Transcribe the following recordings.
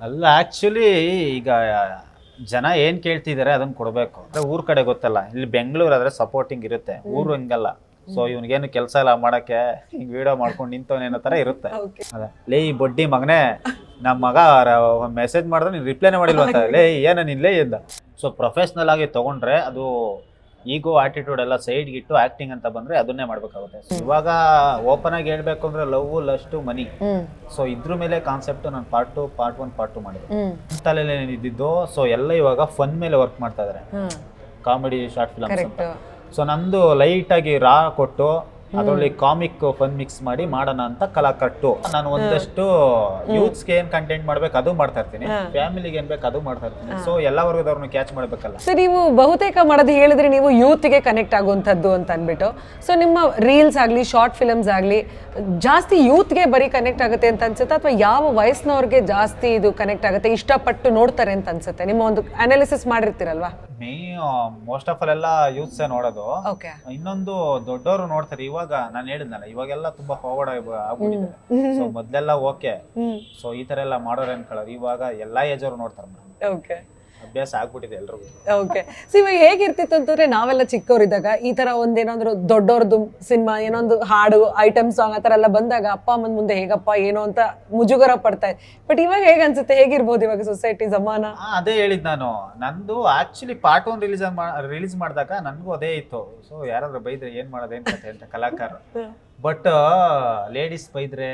ಅಲ್ಲ ಆ್ಯಕ್ಚುಲಿ ಈಗ ಜನ ಏನ್ ಕೇಳ್ತಿದ್ದಾರೆ ಅದನ್ನ ಕೊಡಬೇಕು. ಅಂದ್ರೆ ಊರ ಕಡೆ ಗೊತ್ತಲ್ಲ ಇಲ್ಲಿ ಬೆಂಗಳೂರು ಆದ್ರೆ ಸಪೋರ್ಟಿಂಗ್ ಇರುತ್ತೆ. ಊರು ಹಿಂಗಲ್ಲ. ಸೊ ಇವ್ನಿಗೇನು ಕೆಲಸ ಎಲ್ಲ ಮಾಡಕ್ಕೆ ಹಿಂಗ್ ವಿಡಿಯೋ ಮಾಡ್ಕೊಂಡು ನಿಂತವನೇನೋ ತರ ಇರುತ್ತೆ. ಅದೇ. ಲೇ ಈ ಬಡ್ಡಿ ಮಗನೇ ನಮ್ಮ ಮಗ ಮೆಸೇಜ್ ಮಾಡಿದ್ರೆ ನೀನು ರಿಪ್ಲೈನೇ ಮಾಡಿಲ್ವಂತ. ಲೇ ಏನೋ ನೀನ್ ಲೇ ಇದ್ದ ಸೊ ಪ್ರೊಫೆಷ್ನಲ್ ಆಗಿ ತಗೊಂಡ್ರೆ ಅದು ಈಗೋ ಆಟಿಟ್ಯೂಡ್ ಎಲ್ಲ ಸೈಡ್ ಇಟ್ಟು ಆಕ್ಟಿಂಗ್ ಅಂತ ಬಂದ್ರೆ ಅದನ್ನೇ ಮಾಡ್ಬೇಕಾಗುತ್ತೆ. So ಇವಾಗ ಓಪನ್ ಆಗಿ ಹೇಳ್ಬೇಕು ಅಂದ್ರೆ ಲವ್ ಲಸ್ಟ್ ಮನಿ ಸೊ ಇದ್ರ ಮೇಲೆ ಕಾನ್ಸೆಪ್ಟ್ ನಾನು part two part one part two ಮಾಡಿದೆ. ಹ್ಮ್. ತಲೆಯಲ್ಲಿ ಇದ್ದಿದ್ದು ಸೊ ಎಲ್ಲ ಇವಾಗ ಫನ್ ಮೇಲೆ ವರ್ಕ್ ಮಾಡ್ತಾ ಇದಾರೆ. ಹ್ಮ್. Comedy short films correct so ನಂದು ಲೈಟ್ ಆಗಿ ರಾ ಕೊಟ್ಟು ಅದರಲ್ಲಿ ಕಾಮಿಕ್ ಫನ್ ಮಿಕ್ಸ್ ಮಾಡಿ ಮಾಡೋಣ ಅಂತ ಕಲಾಕಟ್ಟು ನಾನು ಒಂದಷ್ಟು ಯೂತ್ಸ್ಗೆ ಏನ್ ಕಂಟೆಂಟ್ ಮಾಡ್ಬೇಕು ಅದು ಮಾಡ್ತಾ ಇರ್ತೀನಿ. ಫ್ಯಾಮಿಲಿಗೆ ಏನ್ ಬೇಕು ಅದು ಮಾಡ್ತಾ ಇರ್ತೀನಿ. ಸೊ ಎಲ್ಲ ವರ್ಗದವ್ರನ್ನ ಕ್ಯಾಚ್ ಮಾಡ್ಬೇಕಲ್ಲ. ಸೊ ನೀವು ಬಹುತೇಕ ಮಾಡೋದು ಹೇಳಿದ್ರೆ ನೀವು ಯೂತ್ಗೆ ಕನೆಕ್ಟ್ ಆಗುವಂಥದ್ದು ಅಂತ ಅಂದ್ಬಿಟ್ಟು. ಸೊ ನಿಮ್ಮ ರೀಲ್ಸ್ ಆಗಲಿ ಶಾರ್ಟ್ ಫಿಲಮ್ಸ್ ಆಗಲಿ ಜಾಸ್ತಿ ಯೂತ್ಗೆ ಬರೀ ಕನೆಕ್ಟ್ ಆಗುತ್ತೆ ಅಂತ ಅನ್ಸುತ್ತೆ? ಅಥವಾ ಯಾವ ವಯಸ್ಸಿನವ್ರಿಗೆ ಜಾಸ್ತಿ ಇದು ಕನೆಕ್ಟ್ ಆಗುತ್ತೆ ಇಷ್ಟಪಟ್ಟು ನೋಡ್ತಾರೆ ಅಂತ ಅನ್ಸುತ್ತೆ? ನಿಮ್ಮ ಒಂದು ಅನಾಲಿಸಿಸ್ ಮಾಡಿರ್ತೀರಲ್ವಾ? ಮೇ ಮೋಸ್ಟ್ ಆಫ್ ಆಲ್ ಎಲ್ಲ ಯೂತ್ಸ್ ನೋಡೋದು. ಇನ್ನೊಂದು ದೊಡ್ಡವರು ನೋಡ್ತಾರೆ. ಇವಾಗ ನಾನು ಹೇಳಿದ್ನಲ್ಲ ಇವಾಗೆಲ್ಲ ತುಂಬಾ ಫಾರ್ವರ್ಡ್ ಆಗ್ಬಿಟ್ಟಿದ್ದಾರೆ ಸೊ ಮೊದ್ಲೆಲ್ಲ ಓಕೆ ಸೊ ಈ ತರ ಎಲ್ಲ ಮಾಡೋರು ಅನ್ಕೊಳ್ಳೋರು ಇವಾಗ ಎಲ್ಲಾ ಏಜ್ ಅವ್ರು ನೋಡ್ತಾರೆ ಅಭ್ಯಾಸ ಆಗ್ಬಿಟ್ಟಿದೆ ಎಲ್ರಿಗೂ. ಓಕೆ ಸೊ ಇವಾಗ ಹೇಗಿರ್ತಿತ್ತು ಅಂತಂದ್ರೆ ನಾವೆಲ್ಲ ಚಿಕ್ಕವರಿದ್ದಾಗ ಈ ತರ ಒಂದೇನಾದ್ರು ದೊಡ್ಡವ್ರದ್ದು ಸಿನಿಮಾ ಏನೊಂದು ಹಾಡು ಐಟಮ್ ಸಾಂಗ್ ಆ ಥರ ಎಲ್ಲ ಬಂದಾಗ ಅಪ್ಪ ಅಮ್ಮನ ಮುಂದೆ ಹೇಗಪ್ಪ ಏನೋ ಅಂತ ಮುಜುಗರ ಪಡ್ತಾ ಬಟ್ ಇವಾಗ ಹೇಗೆ ಅನ್ಸುತ್ತೆ? ಹೇಗಿರ್ಬೋದು ಇವಾಗ ಸೊಸೈಟಿ ಜಮಾನ? ಆ, ಅದೇ ಹೇಳಿದ್ ನಾನು. ನಂದು actually part one release release ಮಾಡಿದಾಗ ನನಗೂ ಅದೇ ಇತ್ತು. ಸೊ ಯಾರಾದ್ರೂ ಬೈದ್ರೆ ಏನ್ ಮಾಡೋದು ಏನ್ ಕತೆ ಅಂತ ಕಲಾಕಾರ. ಬಟ್ ಲೇಡೀಸ್ ಬೈದ್ರೆ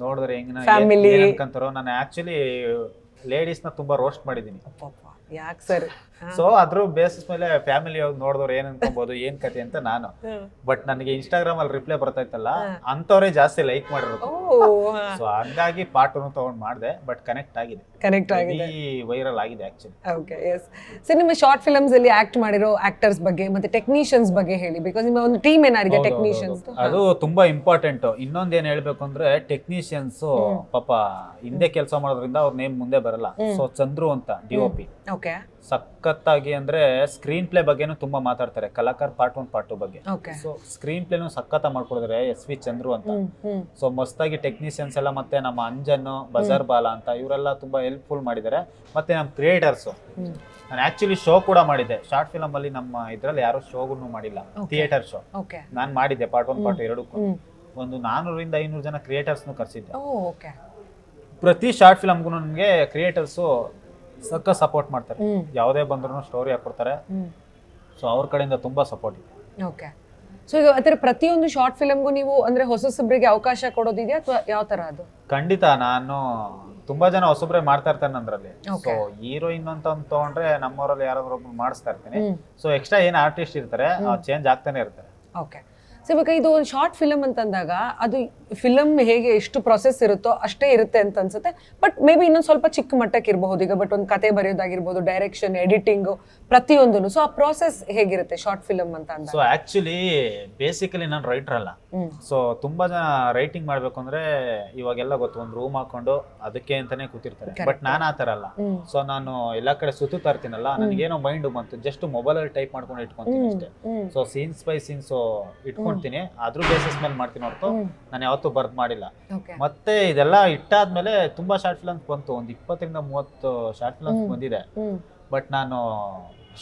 ನೋಡಿದ್ರೆ ಹೆಂಗ್ Family. ಅನ್ಕಂತಾರೋ ನಾನು ಆಕ್ಚುಲಿ ಲೇಡೀಸ್ನ ತುಂಬಾ ರೋಸ್ಟ್ ಮಾಡಿದೀನಿ ಯಾಕೆ ಸರ್ ಸೊ ಅದ್ರ ಬೇಸಿಸ್ ಮೇಲೆ ಫ್ಯಾಮಿಲಿ ನೋಡಿದವ್ರು ಏನ್ ಅನ್ಕೊಬಹುದು ಏನ್ ಕತೆ ಅಂತ ನಾನು. ಬಟ್ ನನಗೆ ಇನ್ಸ್ಟಾಗ್ರಾಮ್ ಅಲ್ಲಿ ರಿಪ್ಲೈ ಬರ್ತಾ ಇತ್ತಲ್ಲ ಅಂತವ್ರೇ ಜಾಸ್ತಿ ಲೈಕ್ ಮಾಡಿರೋದು. ಸೊ ಹಂಗಾಗಿ ಪಾರ್ಟ್ ಒನ್ ತಗೊಂಡ್ ಮಾಡಿದೆ ಬಟ್ ಕನೆಕ್ಟ್ ಆಗಿದೆ. ಕನೆಕ್ಟ್ ಆಗಿದೆ. ವೈರಲ್ ಆಗಿದೆ ಆಕ್ಚುಲಿ ಓಕೆ ಎಸ್ ಸರ್ ನಿಮ್ಮ ಶಾರ್ಟ್ ಫಿಲ್ಮ್ಸ್ ಅಲ್ಲಿ ಆಕ್ಟ್ ಮಾಡಿರೋ ಆಕ್ಟರ್ಸ್ ಬಗ್ಗೆ ಮತ್ತೆ ಟೆಕ್ನಿಷಿಯನ್ಸ್ ಬಗ್ಗೆ ಹೇಳಿ ಬಿಕಾಸ್ ನಿಮ್ಮ ಒಂದು ಟೀಮ್ ಏನಾಗಿದೆ ಟೆಕ್ನಿಷಿಯನ್ಸ್ ಅದು ತುಂಬಾ ಇಂಪಾರ್ಟೆಂಟ್ ಇನ್ನೊಂದ್ ಏನ್ ಹೇಳ್ಬೇಕು ಅಂದ್ರೆ ಟೆಕ್ನಿಷಿಯನ್ಸ್ ಪಾಪ ಹಿಂದೆ ಕೆಲಸ ಮಾಡೋದ್ರಿಂದ ಅವ್ರ ನೇಮ್ ಮುಂದೆ ಬರಲ್ಲ. ಸೊ ಚಂದ್ರು ಅಂತ ಡಿಒಪಿ ಪಿ ಓಕೆ ಸಖತ್ತಾಗಿ ಅಂದ್ರೆ ಸ್ಕ್ರೀನ್ ಪ್ಲೇ ಬಗ್ಗೆನೂ ತುಂಬಾ ಮಾತಾಡ್ತಾರೆ. ಕಲಾಕಾರ ಪಾರ್ಟ್ ಒನ್ ಪಾರ್ಟ್ ಟು ಬಗ್ಗೆ. ಸೊ ಸ್ಕ್ರೀನ್ ಪ್ಲೇನು ಸಖತ್ತ ಮಾಡ್ಕೊಡಿದ್ರೆ ಎಸ್ ವಿ ಚಂದ್ರು ಅಂತ. ಸೊ ಮಸ್ತಾಗಿ ಟೆಕ್ನಿಷಿಯನ್ಸ್ ಎಲ್ಲ ಮತ್ತೆ ನಮ್ಮ ಅಂಜನ್ ಬಜಾರ್ ಬಾಲ ಅಂತ ಇವರೆಲ್ಲ ತುಂಬಾ ಹೆಲ್ಪ್ಫುಲ್ ಮಾಡಿದ್ದಾರೆ ಮತ್ತೆ ನಮ್ಮ ಕ್ರಿಯೇಟರ್ಸ್ ನಾನು ಆಕ್ಚುಲಿ ಶೋ ಕೂಡ ಮಾಡಿದ್ದೆ. ಶಾರ್ಟ್ ಫಿಲಮ್ ಅಲ್ಲಿ ನಮ್ಮ ಇದ್ರಲ್ಲಿ ಯಾರು ಶೋಗೂ ಮಾಡಿಲ್ಲ. ಥಿಯೇಟರ್ ಶೋ ನಾನು ಮಾಡಿದ್ದೆ ಪಾರ್ಟ್ ಒನ್ ಪಾರ್ಟ್ ಎರಡಕ್ಕೂ. ಒಂದು ನಾನೂರಿಂದ ಐನೂರು ಜನ ಕ್ರಿಯೇಟರ್ಸ್ನು ಕರೆಸಿದ್ದೆ. ಪ್ರತಿ ಶಾರ್ಟ್ ಫಿಲಮ್ಗೂ ನನಗೆ ಕ್ರಿಯೇಟರ್ಸು ಸಕ್ಕ ಸಪೋರ್ಟ್ ಮಾಡ್ತಾರೆ. ಯಾವುದೇ ಬಂದ್ರು ಸ್ಟೋರಿ ಹಾಕೊಡ್ತಾರೆ. ಸೊ ಅವ್ರ ಕಡೆಯಿಂದ ತುಂಬಾ ಸಪೋರ್ಟ್ ಇದೆ. ಓಕೆ ಸೊ ಈಗ ಅದರ ಪ್ರತಿಯೊಂದು ಶಾರ್ಟ್ ಫಿಲಮ್ಗೂ ನೀವು ಅಂದ್ರೆ ಹೊಸೊಬ್ಬರಿಗೆ ಅವಕಾಶ ಕೊಡೋದಿದೆಯಾ ಅಥವಾ ಯಾವ ತರ ಅದು? ಖಂಡಿತ ನಾನು ತುಂಬಾ ಜನ ಹೊಸಬ್ರೆ ಮಾಡ್ತಾ ಇರ್ತಾರೆ ನಂದ್ರಲ್ಲಿ ಸೊ ಹೀರೋಯಿನ್ ಅಂತ ಒಂದ್ ತಗೊಂಡ್ರೆ ನಮ್ಮವರಲ್ಲಿ ಯಾರಾದ್ರೂ ಒಬ್ರು ಮಾಡಿಸ್ತಾ ಇರ್ತೀನಿ. ಸೊ ಎಕ್ಸ್ಟ್ರಾ ಏನ್ ಆರ್ಟಿಸ್ಟ್ ಇರ್ತಾರೆ ಚೇಂಜ್ ಆಗ್ತಾನೆ ಇರ್ತಾರೆ. ಓಕೆ ಸೊ ಇವಾಗ ಇದು ಒಂದು ಶಾರ್ಟ್ ಫಿಲಮ್ ಅಂತಂದಾಗ ಅದು ಫಿಲಮ್ ಹೇಗೆ ಎಷ್ಟು ಪ್ರೊಸೆಸ್ ಇರುತ್ತೋ ಅಷ್ಟೇ ಇರುತ್ತೆ ಅಂತ ಅನ್ಸುತ್ತೆ. ಬಟ್ ಮೇ ಬಿ ಇನ್ನೊಂದು ಸ್ವಲ್ಪ ಚಿಕ್ಕ ಮಟ್ಟಕ್ಕೆ ಇರಬಹುದು. ಈಗ ಬಟ್ ಒಂದು ಕತೆ ಬರೆಯೋದಾಗಿರ್ಬೋದು ಡೈರೆಕ್ಷನ್ ಎಡಿಟಿಂಗು ಪ್ರತಿಯೊಂದು ಸೊ ಆ ಪ್ರಾಸೆಸ್ ಹೇಗಿರುತ್ತೆ ಶಾರ್ಟ್ ಫಿಲಮ್ ಅಂತ ಸೊ ಆಕ್ಚುಲಿ ಬೇಸಿಕಲಿ ನಾನು ರೈಟರ್ ಅಲ್ಲ. ಸೊ ತುಂಬಾ ಜನ ರೈಟಿಂಗ್ ಮಾಡ್ಬೇಕು ಅಂದ್ರೆ ಇವಾಗೆಲ್ಲ ಗೊತ್ತು ಒಂದು ರೂಮ್ ಹಾಕೊಂಡು ಅದಕ್ಕೆ ಅಂತಾನೆ ಕೂತಿರ್ತಾರೆ. ಬಟ್ ನಾನು ಆ ತರ ಅಲ್ಲ. ಸೊ ನಾನು ಎಲ್ಲಾ ಕಡೆ ಸುತ್ತುತ್ತಾ ಇರ್ತೀನಲ್ಲ ನನಗೇನೋ ಮೈಂಡ್ ಬಂತು ಜಸ್ಟ್ ಮೊಬೈಲ್ ಅಲ್ಲಿ ಟೈಪ್ ಮಾಡ್ಕೊಂಡು ಇಟ್ಕೊಂತೀನಿ ಅಷ್ಟೇ. ಸೊ ಸೀನ್ಸ್ ಬೈ ಸೀನ್ಸ್ ಇಟ್ಕೊಂತೀನಿ. ಅದ್ರ ಬೇಸಿಸ್ ಮೇಲೆ ಮಾಡ್ತೀನಿ ಹೊರತು. ನಾನು ಯಾವತ್ತೂ ಬರ್ದ್ ಮಾಡಿಲ್ಲ. ಮತ್ತೆ ಇದೆಲ್ಲ ಇಟ್ಟಾದ್ಮೇಲೆ ತುಂಬಾ ಶಾರ್ಟ್ ಫಿಲಮ್ಸ್ ಬಂತು. ಒಂದು ಇಪ್ಪತ್ತರಿಂದ ಮೂವತ್ತು ಶಾರ್ಟ್ ಫಿಲಮ್ಸ್ ಬಂದಿದೆ. ಬಟ್ ನಾನು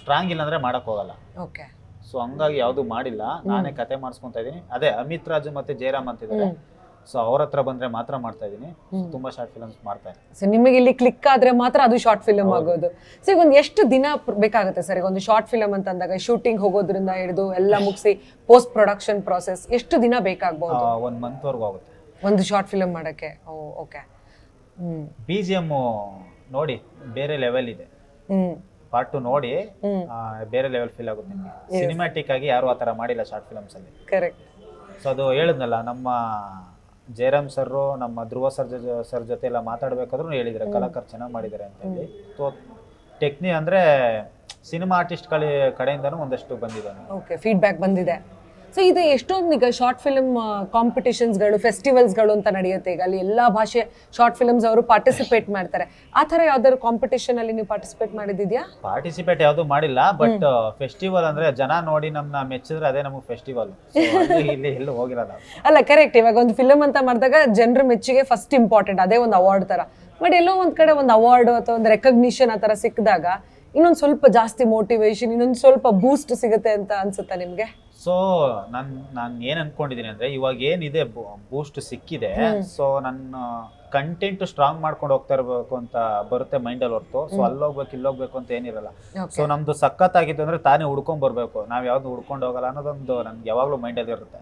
ಸ್ಟ್ರಾಂಗ್ ಇಲ್ಲ ಅಂದ್ರೆ ಮಾಡಕ್ ಹೋಗಲ್ಲ. ಓಕೆ ಸೊ ಹಂಗಾಗಿ ಯಾವುದು ಮಾಡಿಲ್ಲ. ನಾನೇ ಕತೆ ಮಾಡಿಸ್ಕೊಂತ ಇದೀನಿ ಅದೇ ಅಮಿತ್ ರಾಜು ಮತ್ತೆ ಜಯರಾಮ್ ಅಂತಿದ್ದಾರೆ ಹ್ಮ್. ಸೊ ಅವ್ರ ಹತ್ರ ಬಂದ್ರೆ ಮಾತ್ರ ಮಾಡ್ತಾ ಇದೀನಿ ಹ್ಮ್. ತುಂಬಾ ಶಾರ್ಟ್ ಫಿಲಮ್ಸ್ ಮಾಡ್ತಾ ಇದ್ದೀನಿ. ಸೊ ನಿಮಗೆ ಇಲ್ಲಿ ಕ್ಲಿಕ್ ಆದ್ರೆ ಮಾತ್ರ ಅದು ಶಾರ್ಟ್ ಫಿಲಮ್ ಆಗೋದು. ಸೊ ಈಗ ಒಂದು ಎಷ್ಟು ದಿನ ಬೇಕಾಗುತ್ತೆ ಸರ್ ಈಗ ಒಂದು ಶಾರ್ಟ್ ಫಿಲಮ್ ಅಂತ ಅಂದಾಗ ಶೂಟಿಂಗ್ ಹೋಗೋದ್ರಿಂದ ಹಿಡಿದು ಎಲ್ಲ ಮುಗಿಸಿ ಪೋಸ್ಟ್ ಪ್ರೊಡಕ್ಷನ್ ಪ್ರೋಸೆಸ್ ಎಷ್ಟು ದಿನ ಬೇಕಾಗಬಹುದು ಒಂದು ಮಂತ್ ವರ್ಗೂ ಆಗುತ್ತೆ. ಒಂದು ಶಾರ್ಟ್ ಫಿಲಮ್ ಮಾಡಕ್ಕೆ. ಓ ಓಕೆ ಬಿ ಜಿ ಎಂ ನೋಡಿ ಬೇರೆ ಲೆವೆಲ್ ಇದೆ. ಪಾರ್ಟ್ ಟು ನೋಡಿ ಆ, ಬೇರೆ ಲೆವೆಲ್ ಫೀಲ್ ಆಗುತ್ತೆ ನಿಮಗೆ. ಸಿನಿಮ್ಯಾಟಿಕ್ ಆಗಿ ಯಾರು ಆ ಥರ ಮಾಡಿಲ್ಲ ಶಾರ್ಟ್ ಫಿಲಮ್ಸ್ ಅಲ್ಲಿ. ಕರೆಕ್ಟ್ ಸೊ ಅದು ಹೇಳಿದ್ನಲ್ಲ ನಮ್ಮ ಜಯರಾಮ್ ಸರ್ ನಮ್ಮ ಧ್ರುವ ಸರ್ ಸರ್ ಜೊತೆ ಎಲ್ಲ ಮಾತಾಡ್ಬೇಕಾದ್ರೂ ಹೇಳಿದ್ರೆ ಕಲಾಕಾರ ಚೆನ್ನಾಗಿ ಮಾಡಿದ್ದಾರೆ ಅಂತ ಹೇಳಿ. ಸೊ ಟೆಕ್ನಿ ಅಂದ್ರೆ ಸಿನಿಮಾ ಆರ್ಟಿಸ್ಟ್ ಕಡೆ ಕಡೆಯಿಂದನೂ ಒಂದಷ್ಟು ಬಂದಿದೆ ಓಕೆ ಫೀಡ್ಬ್ಯಾಕ್ ಬಂದಿದೆ. ಸೊ ಇದು ಎಷ್ಟೊಂದು ಈಗ ಶಾರ್ಟ್ ಫಿಲ್ಮ್ ಕಾಂಪಿಟಿಷನ್ಸ್ಗಳು ಫೆಸ್ಟಿವಲ್ಸ್ಗಳು ಅಂತ ನಡೆಯುತ್ತೆ. ಈಗ ಅಲ್ಲಿ ಎಲ್ಲ ಭಾಷೆ ಶಾರ್ಟ್ ಫಿಲಮ್ಸ್ ಅವರು ಪಾರ್ಟಿಸಿಪೇಟ್ ಮಾಡ್ತಾರೆ. ಆ ಥರ ಯಾವ್ದಾದ್ರು ಕಾಂಪಿಟೇಷನ್ ಅಲ್ಲಿ ನೀವು ಪಾರ್ಟಿಸಿಪೇಟ್ ಮಾಡಿದ್ಯಾ ಪಾರ್ಟಿಸಿಪೇಟ್ ಯಾವುದು ಮಾಡಿಲ್ಲ ಬಟ್ ಫೆಸ್ಟಿವಲ್ ಅಂದ್ರೆ ಜನ ನೋಡಿ ನಮ್ಮನ್ನ ಮೆಚ್ಚಿದ್ರೆ ಅದೇ ನಮಗೆ ಫೆಸ್ಟಿವಲ್ ಇಲ್ಲಿ ಎಲ್ಲೂ ಹೋಗಿಲ್ಲ ನಾವು ಅಲ್ಲ ಕರೆಕ್ಟ್ ಇವಾಗ ಒಂದು ಫಿಲಮ್ ಅಂತ ಮಾಡಿದಾಗ ಜನರ ಮೆಚ್ಚುಗೆ ಫಸ್ಟ್ ಇಂಪಾರ್ಟೆಂಟ್ ಅದೇ ಒಂದು ಅವಾರ್ಡ್ ತರ. ಬಟ್ ಎಲ್ಲೋ ಒಂದ್ ಕಡೆ ಒಂದು ಅವಾರ್ಡ್ ಅಥವಾ ಒಂದು ರೆಕಗ್ನಿಷನ್ ಆ ತರ ಸಿಕ್ಕಿದಾಗ ಇನ್ನೊಂದು ಸ್ವಲ್ಪ ಜಾಸ್ತಿ ಮೋಟಿವೇಶನ್ ಇನ್ನೊಂದು ಸ್ವಲ್ಪ ಬೂಸ್ಟ್ ಸಿಗುತ್ತೆ ಅಂತ ಅನ್ಸುತ್ತಾ ನಿಮ್ಗೆ? ಸೊ ನಾನು ನಾನು ಏನು ಅನ್ಕೊಂಡಿದ್ದೀನಿ ಅಂದ್ರೆ ಇವಾಗ ಏನಿದೆ ಬೂಸ್ಟ್ ಸಿಕ್ಕಿದೆ. ಸೊ ನನ್ನ ಕಂಟೆಂಟ್ ಸ್ಟ್ರಾಂಗ್ ಮಾಡ್ಕೊಂಡು ಹೋಗ್ತಾ ಇರಬೇಕು ಅಂತ ಬರುತ್ತೆ ಮೈಂಡಲ್ಲಿ ಹೊರತು. ಸೊ ಅಲ್ಲೋಗ್ಬೇಕು ಇಲ್ಲೋಗ್ಬೇಕು ಇಲ್ಲಿ ಹೋಗ್ಬೇಕು ಅಂತ ಏನಿರಲ್ಲ. ಸೊ ನಮ್ದು ಸಖತ್ ಆಗಿತ್ತು ಅಂದ್ರೆ ತಾನೇ ಹುಡ್ಕೊಂಡ್ ಬರ್ಬೇಕು ನಾವ್ ಯಾವ್ದು ಹುಡ್ಕೊಂಡು ಹೋಗಲ್ಲ ಅನ್ನೋದೊಂದು ನನ್ಗೆ ಯಾವಾಗ್ಲೂ ಮೈಂಡಲ್ಲಿ ಇರುತ್ತೆ.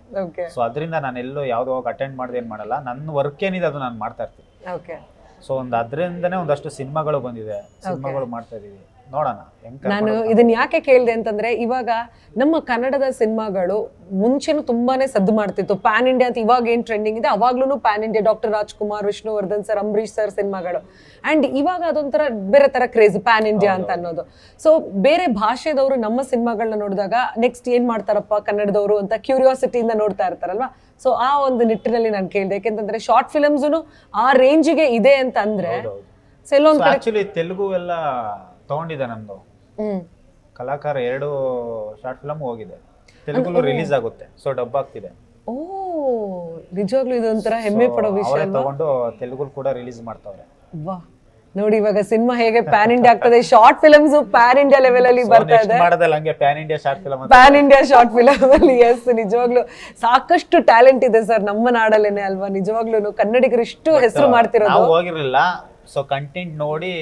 ಸೊ ಅದರಿಂದ ನಾನು ಎಲ್ಲೂ ಯಾವ್ದು ಹೋಗಿ ಅಟೆಂಡ್ ಮಾಡ್ದೆ ಏನ್ ಮಾಡಲ್ಲ. ನನ್ನ ವರ್ಕ್ ಏನಿದೆ ಅದು ನಾನು ಮಾಡ್ತಾ ಇರ್ತೀನಿ. ಸೊ ಒಂದು ಅದರಿಂದನೇ ಒಂದಷ್ಟು ಸಿನಿಮಾಗಳು ಬಂದಿದೆ. ಸಿನಿಮಾಗಳು ಮಾಡ್ತಾ ಇದೀವಿ. ನೋಡೋಣ ನಾನು ಇದನ್ನ ಯಾಕೆ ಕೇಳಿದೆ ಅಂತಂದ್ರೆ ಇವಾಗ ನಮ್ಮ ಕನ್ನಡದ ಸಿನಿಮಾಗಳು ಮುಂಚೆನೂ ತುಂಬಾನೇ ಸದ್ದು ಮಾಡ್ತಿತ್ತು. ಪ್ಯಾನ್ ಇಂಡಿಯಾ ಅಂತ ಇವಾಗ ಏನ್ ಟ್ರೆಂಡಿಂಗ್ ಇದೆ ಅವಾಗ್ಲೂ pan India doctor Rajkumar Vishnuvardhan sir Ambareesh sir ಸಿನಿಮಾಗಳು. ಅಂಡ್ ಇವಾಗ ಅದೊಂಥರ ಬೇರೆ ತರ ಕ್ರೇಜ್ ಪ್ಯಾನ್ ಇಂಡಿಯಾ ಅಂತ ಅನ್ನೋದು. ಸೊ ಬೇರೆ ಭಾಷೆದವರು ನಮ್ಮ ಸಿನಿಮಾಗಳನ್ನ ನೋಡಿದಾಗ ನೆಕ್ಸ್ಟ್ ಏನ್ ಮಾಡ್ತಾರಪ್ಪ ಕನ್ನಡದವರು ಅಂತ ಕ್ಯೂರಿಯಾಸಿಟಿಯಿಂದ ನೋಡ್ತಾ ಇರ್ತಾರಲ್ವಾ? ಸೊ ಆ ಒಂದು ನಿಟ್ಟಿನಲ್ಲಿ ನಾನು ಕೇಳಿದೆ. ಯಾಕೆಂತಂದ್ರೆ ಶಾರ್ಟ್ ಫಿಲಮ್ಸ್ ಆ ರೇಂಜಿಗೆ ಇದೆ ಅಂತ ಅಂದ್ರೆ ತೆಲುಗು ಎಲ್ಲ ತಗೊಂಡಿದೆ ನಂದು. ಹ್ಮ್. ಕಲಾಕಾರ ಎರಡು ಶಾರ್ಟ್ ಫಿಲಮ್ ಹೋಗಿದೆ. ತೆಲುಗು ರಿಲೀಸ್ ಆಗುತ್ತೆ. ಸೊ ಡಬ್ ಆಗ್ತಿದೆ. ಓ ನಿಜವಾಗ್ಲೂ ಇದೊಂಥರ ಹೆಮ್ಮೆ ಪಡೋ ವಿಷಯ ಅವರೇ ಅಲ್ವಾ? ತಗೊಂಡು ತೆಲುಗು ಕೂಡ ರಿಲೀಸ್ ಮಾಡ್ತಾವ್ರೆ. ವಾ ನೋಡಿ ಇವಾಗ ಸಿನಿಮಾ ಹೇಗೆ ಪ್ಯಾನ್ ಇಂಡಿಯಾ ಆಗ್ತದೆ short films pan India level ಅಲ್ಲಿ ಬರ್ತಾ ಇದೆ. ಮಾಡೋದಲ್ಲ ಹಂಗೆ ಪ್ಯಾನ್ ಇಂಡಿಯಾ ಶಾರ್ಟ್ ಫಿಲಮ್ ಅಂತ. ಪ್ಯಾನ್ ಇಂಡಿಯಾ ಶಾರ್ಟ್ ಫಿಲಮ್ ಅಲ್ಲಿ ಎಸ್ ನಿಜವಾಗ್ಲೂ. ಸಾಕಷ್ಟು ಟ್ಯಾಲೆಂಟ್ ಇದೆ ಸರ್ ನಮ್ಮ ನಾಡಲ್ಲೇನೆ ಅಲ್ವಾ? ನಿಜವಾಗ್ಲೂ ಕನ್ನಡಿಗರು ಇಷ್ಟು ಹೆಸರು ಮಾಡ್ತಿರೋದು. ನಾವು ಹೋಗಿರ್ಲಿಲ್ಲ. ಸೊ ಕಂಟೆಂಟ್ ನೋಡಿ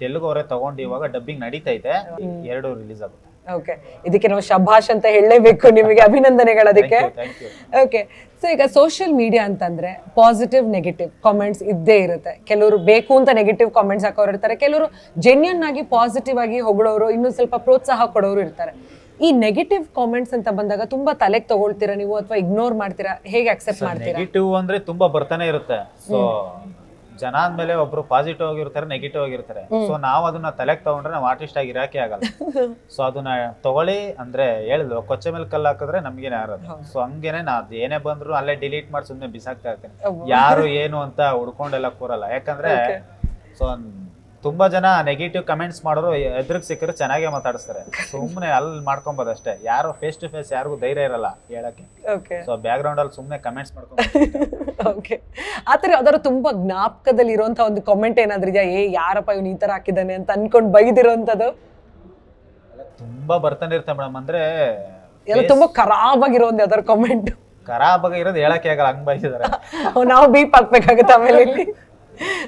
ತೆಲುಗು ಅವರೇ ತಗೊಂಡು ಇವಾಗ ಡಬ್ಬಿಂಗ್ ನಡೀತೈತೆ. ಎರಡು ರಿಲೀಸ್ ಆಗುತ್ತೆ. ಓಕೆ ಇದಕ್ಕೆ ನಾವು ಶಭಾಷ್ ಅಂತ ಹೇಳಲೇಬೇಕು ನಿಮಗೆ ಅಭಿನಂದನೆಗಳು ಅದಕ್ಕೆ. ಓಕೆ ಸೊ ಈಗ ಸೋಷಿಯಲ್ ಮೀಡಿಯಾ ಅಂತಂದ್ರೆ ಪಾಸಿಟಿವ್ ನೆಗೆಟಿವ್ ಕಾಮೆಂಟ್ಸ್ ಇದ್ದೇ ಇರುತ್ತೆ. ಕೆಲವರು ಬೇಕು ಅಂತ ನೆಗೆಟಿವ್ ಕಾಮೆಂಟ್ಸ್ ಹಾಕೋರು ಇರ್ತಾರೆ. ಕೆಲವರು ಜೆನ್ಯನ್ ಆಗಿ ಪಾಸಿಟಿವ್ ಆಗಿ ಹೊಗಳೋರು ಇನ್ನೂ ಸ್ವಲ್ಪ ಪ್ರೋತ್ಸಾಹ ಕೊಡೋರು ಇರ್ತಾರೆ. ಈ ನೆಗೆಟಿವ್ ಕಾಮೆಂಟ್ಸ್ ಅಂತ ಬಂದಾಗ ತುಂಬಾ ತಲೆಗೆ ತಗೊಳ್ತೀರಾ ನೀವು ಅಥವಾ ಇಗ್ನೋರ್ ಮಾಡ್ತೀರಾ? ಹೇಗೆ ಅಕ್ಸೆಪ್ಟ್ ಮಾಡ್ತೀರಾ? ನೆಗೆಟಿವ್ ಅಂದ್ರೆ ತುಂಬಾ ಬರ್ತಾನೆ ಇರುತ್ತೆ. ಸೊ ಜನ ಅಂದ್ಮೇಲೆ ಒಬ್ರು ಪಾಸಿಟಿವ್ ಆಗಿರ್ತಾರೆ ನೆಗೆಟಿವ್ ಆಗಿರ್ತಾರೆ. ಸೊ ನಾವು ಅದನ್ನ ತಲೆಗೆ ತಗೊಂಡ್ರೆ ನಾವು ಆರ್ಟಿಸ್ಟ್ ಆಗಿ ಇರಾಕೆ ಆಗಲ್ಲ. ಸೊ ಅದನ್ನ ತಗೊಳ್ಳಿ ಅಂದ್ರೆ ಹೇಳಿದ್ವು ಕೊಚ್ಚೆ ಮೇಲೆ ಕಲ್ಲು ಹಾಕಿದ್ರೆ ನಮ್ಗೇನೆ ಆರೋದು ಸೊ ಹಂಗೇನೆ ನಾ ಅದ್ ಏನೇ ಬಂದ್ರು ಅಲ್ಲೇ ಡಿಲೀಟ್ ಮಾಡಿ ಸುಮ್ನೆ ಬಿಸಾಕ್ತಾ ಇರ್ತೀನಿ. ಯಾರು ಏನು ಅಂತ ಹುಡ್ಕೊಂಡೆಲ್ಲ ಕೂರಲ್ಲ. ಯಾಕಂದ್ರೆ ಸೊ ತುಂಬಾ ಜನ ನೆಗೆಟಿವ್ ಕಮೆಂಟ್ಸ್ ಮಾಡೋರು ಎದುರಿಗೆ ಸಿಕ್ಕರೆ ಚೆನ್ನಾಗೇ ಮಾತಾಡಿಸ್ತಾರೆ. ಸುಮ್ಮನೆ ಅಲ್ಲಿ ಮಾಡ್ಕೊಬೋದು ಅಷ್ಟೇ. ಯಾರು ಫೇಸ್ ಟು ಫೇಸ್ ಯಾರಿಗೂ ಧೈರ್ಯ ಇರಲ್ಲ ಹೇಳಕ್ಕೆ. ಓಕೆ ಸೊ ಬ್ಯಾಕ್ ಗ್ರೌಂಡ್ ಅಲ್ಲಿ ಸುಮ್ಮನೆ ಕಮೆಂಟ್ಸ್ ಮಾಡ್ಕೊಂಡು ಓಕೆ ಆ ಥರ ಯಾವ್ದಾದ್ರು ತುಂಬಾ ಜ್ಞಾಪಕದಲ್ಲಿ ಇರುವಂತ ಒಂದು ಕಾಮೆಂಟ್ ಏನಾದ್ರೂ ಇದೆಯಾ? ಏ ಯಾರಪ್ಪ ಇವ್ನು ಈ ತರ ಹಾಕಿದ್ದಾನೆ ಅಂತ ಅನ್ಕೊಂಡು ಬೈದಿರೋಂಥದ್ದು? ತುಂಬಾ ಬರ್ತಾನೆ ಇರುತ್ತೆ ಮೇಡಮ್. ಅಂದ್ರೆ ಎಲ್ಲ ತುಂಬಾ ಖರಾಬಾಗಿರೋ ಒಂದು ಯಾವ್ದಾದ್ರು ಕಾಮೆಂಟ್ ಖರಾಬ್ ಆಗಿ ಇರೋದು ಹೇಳಕ್ಕೆ ಆಗಲ್ಲ ಹಂಗ್ ಬೈಸಿದಾರೆ ನಾವು ಬೀಪ್ ಹಾಕ್ಬೇಕಾಗುತ್ತೆ ಆಮೇಲೆ ಇಲ್ಲಿ.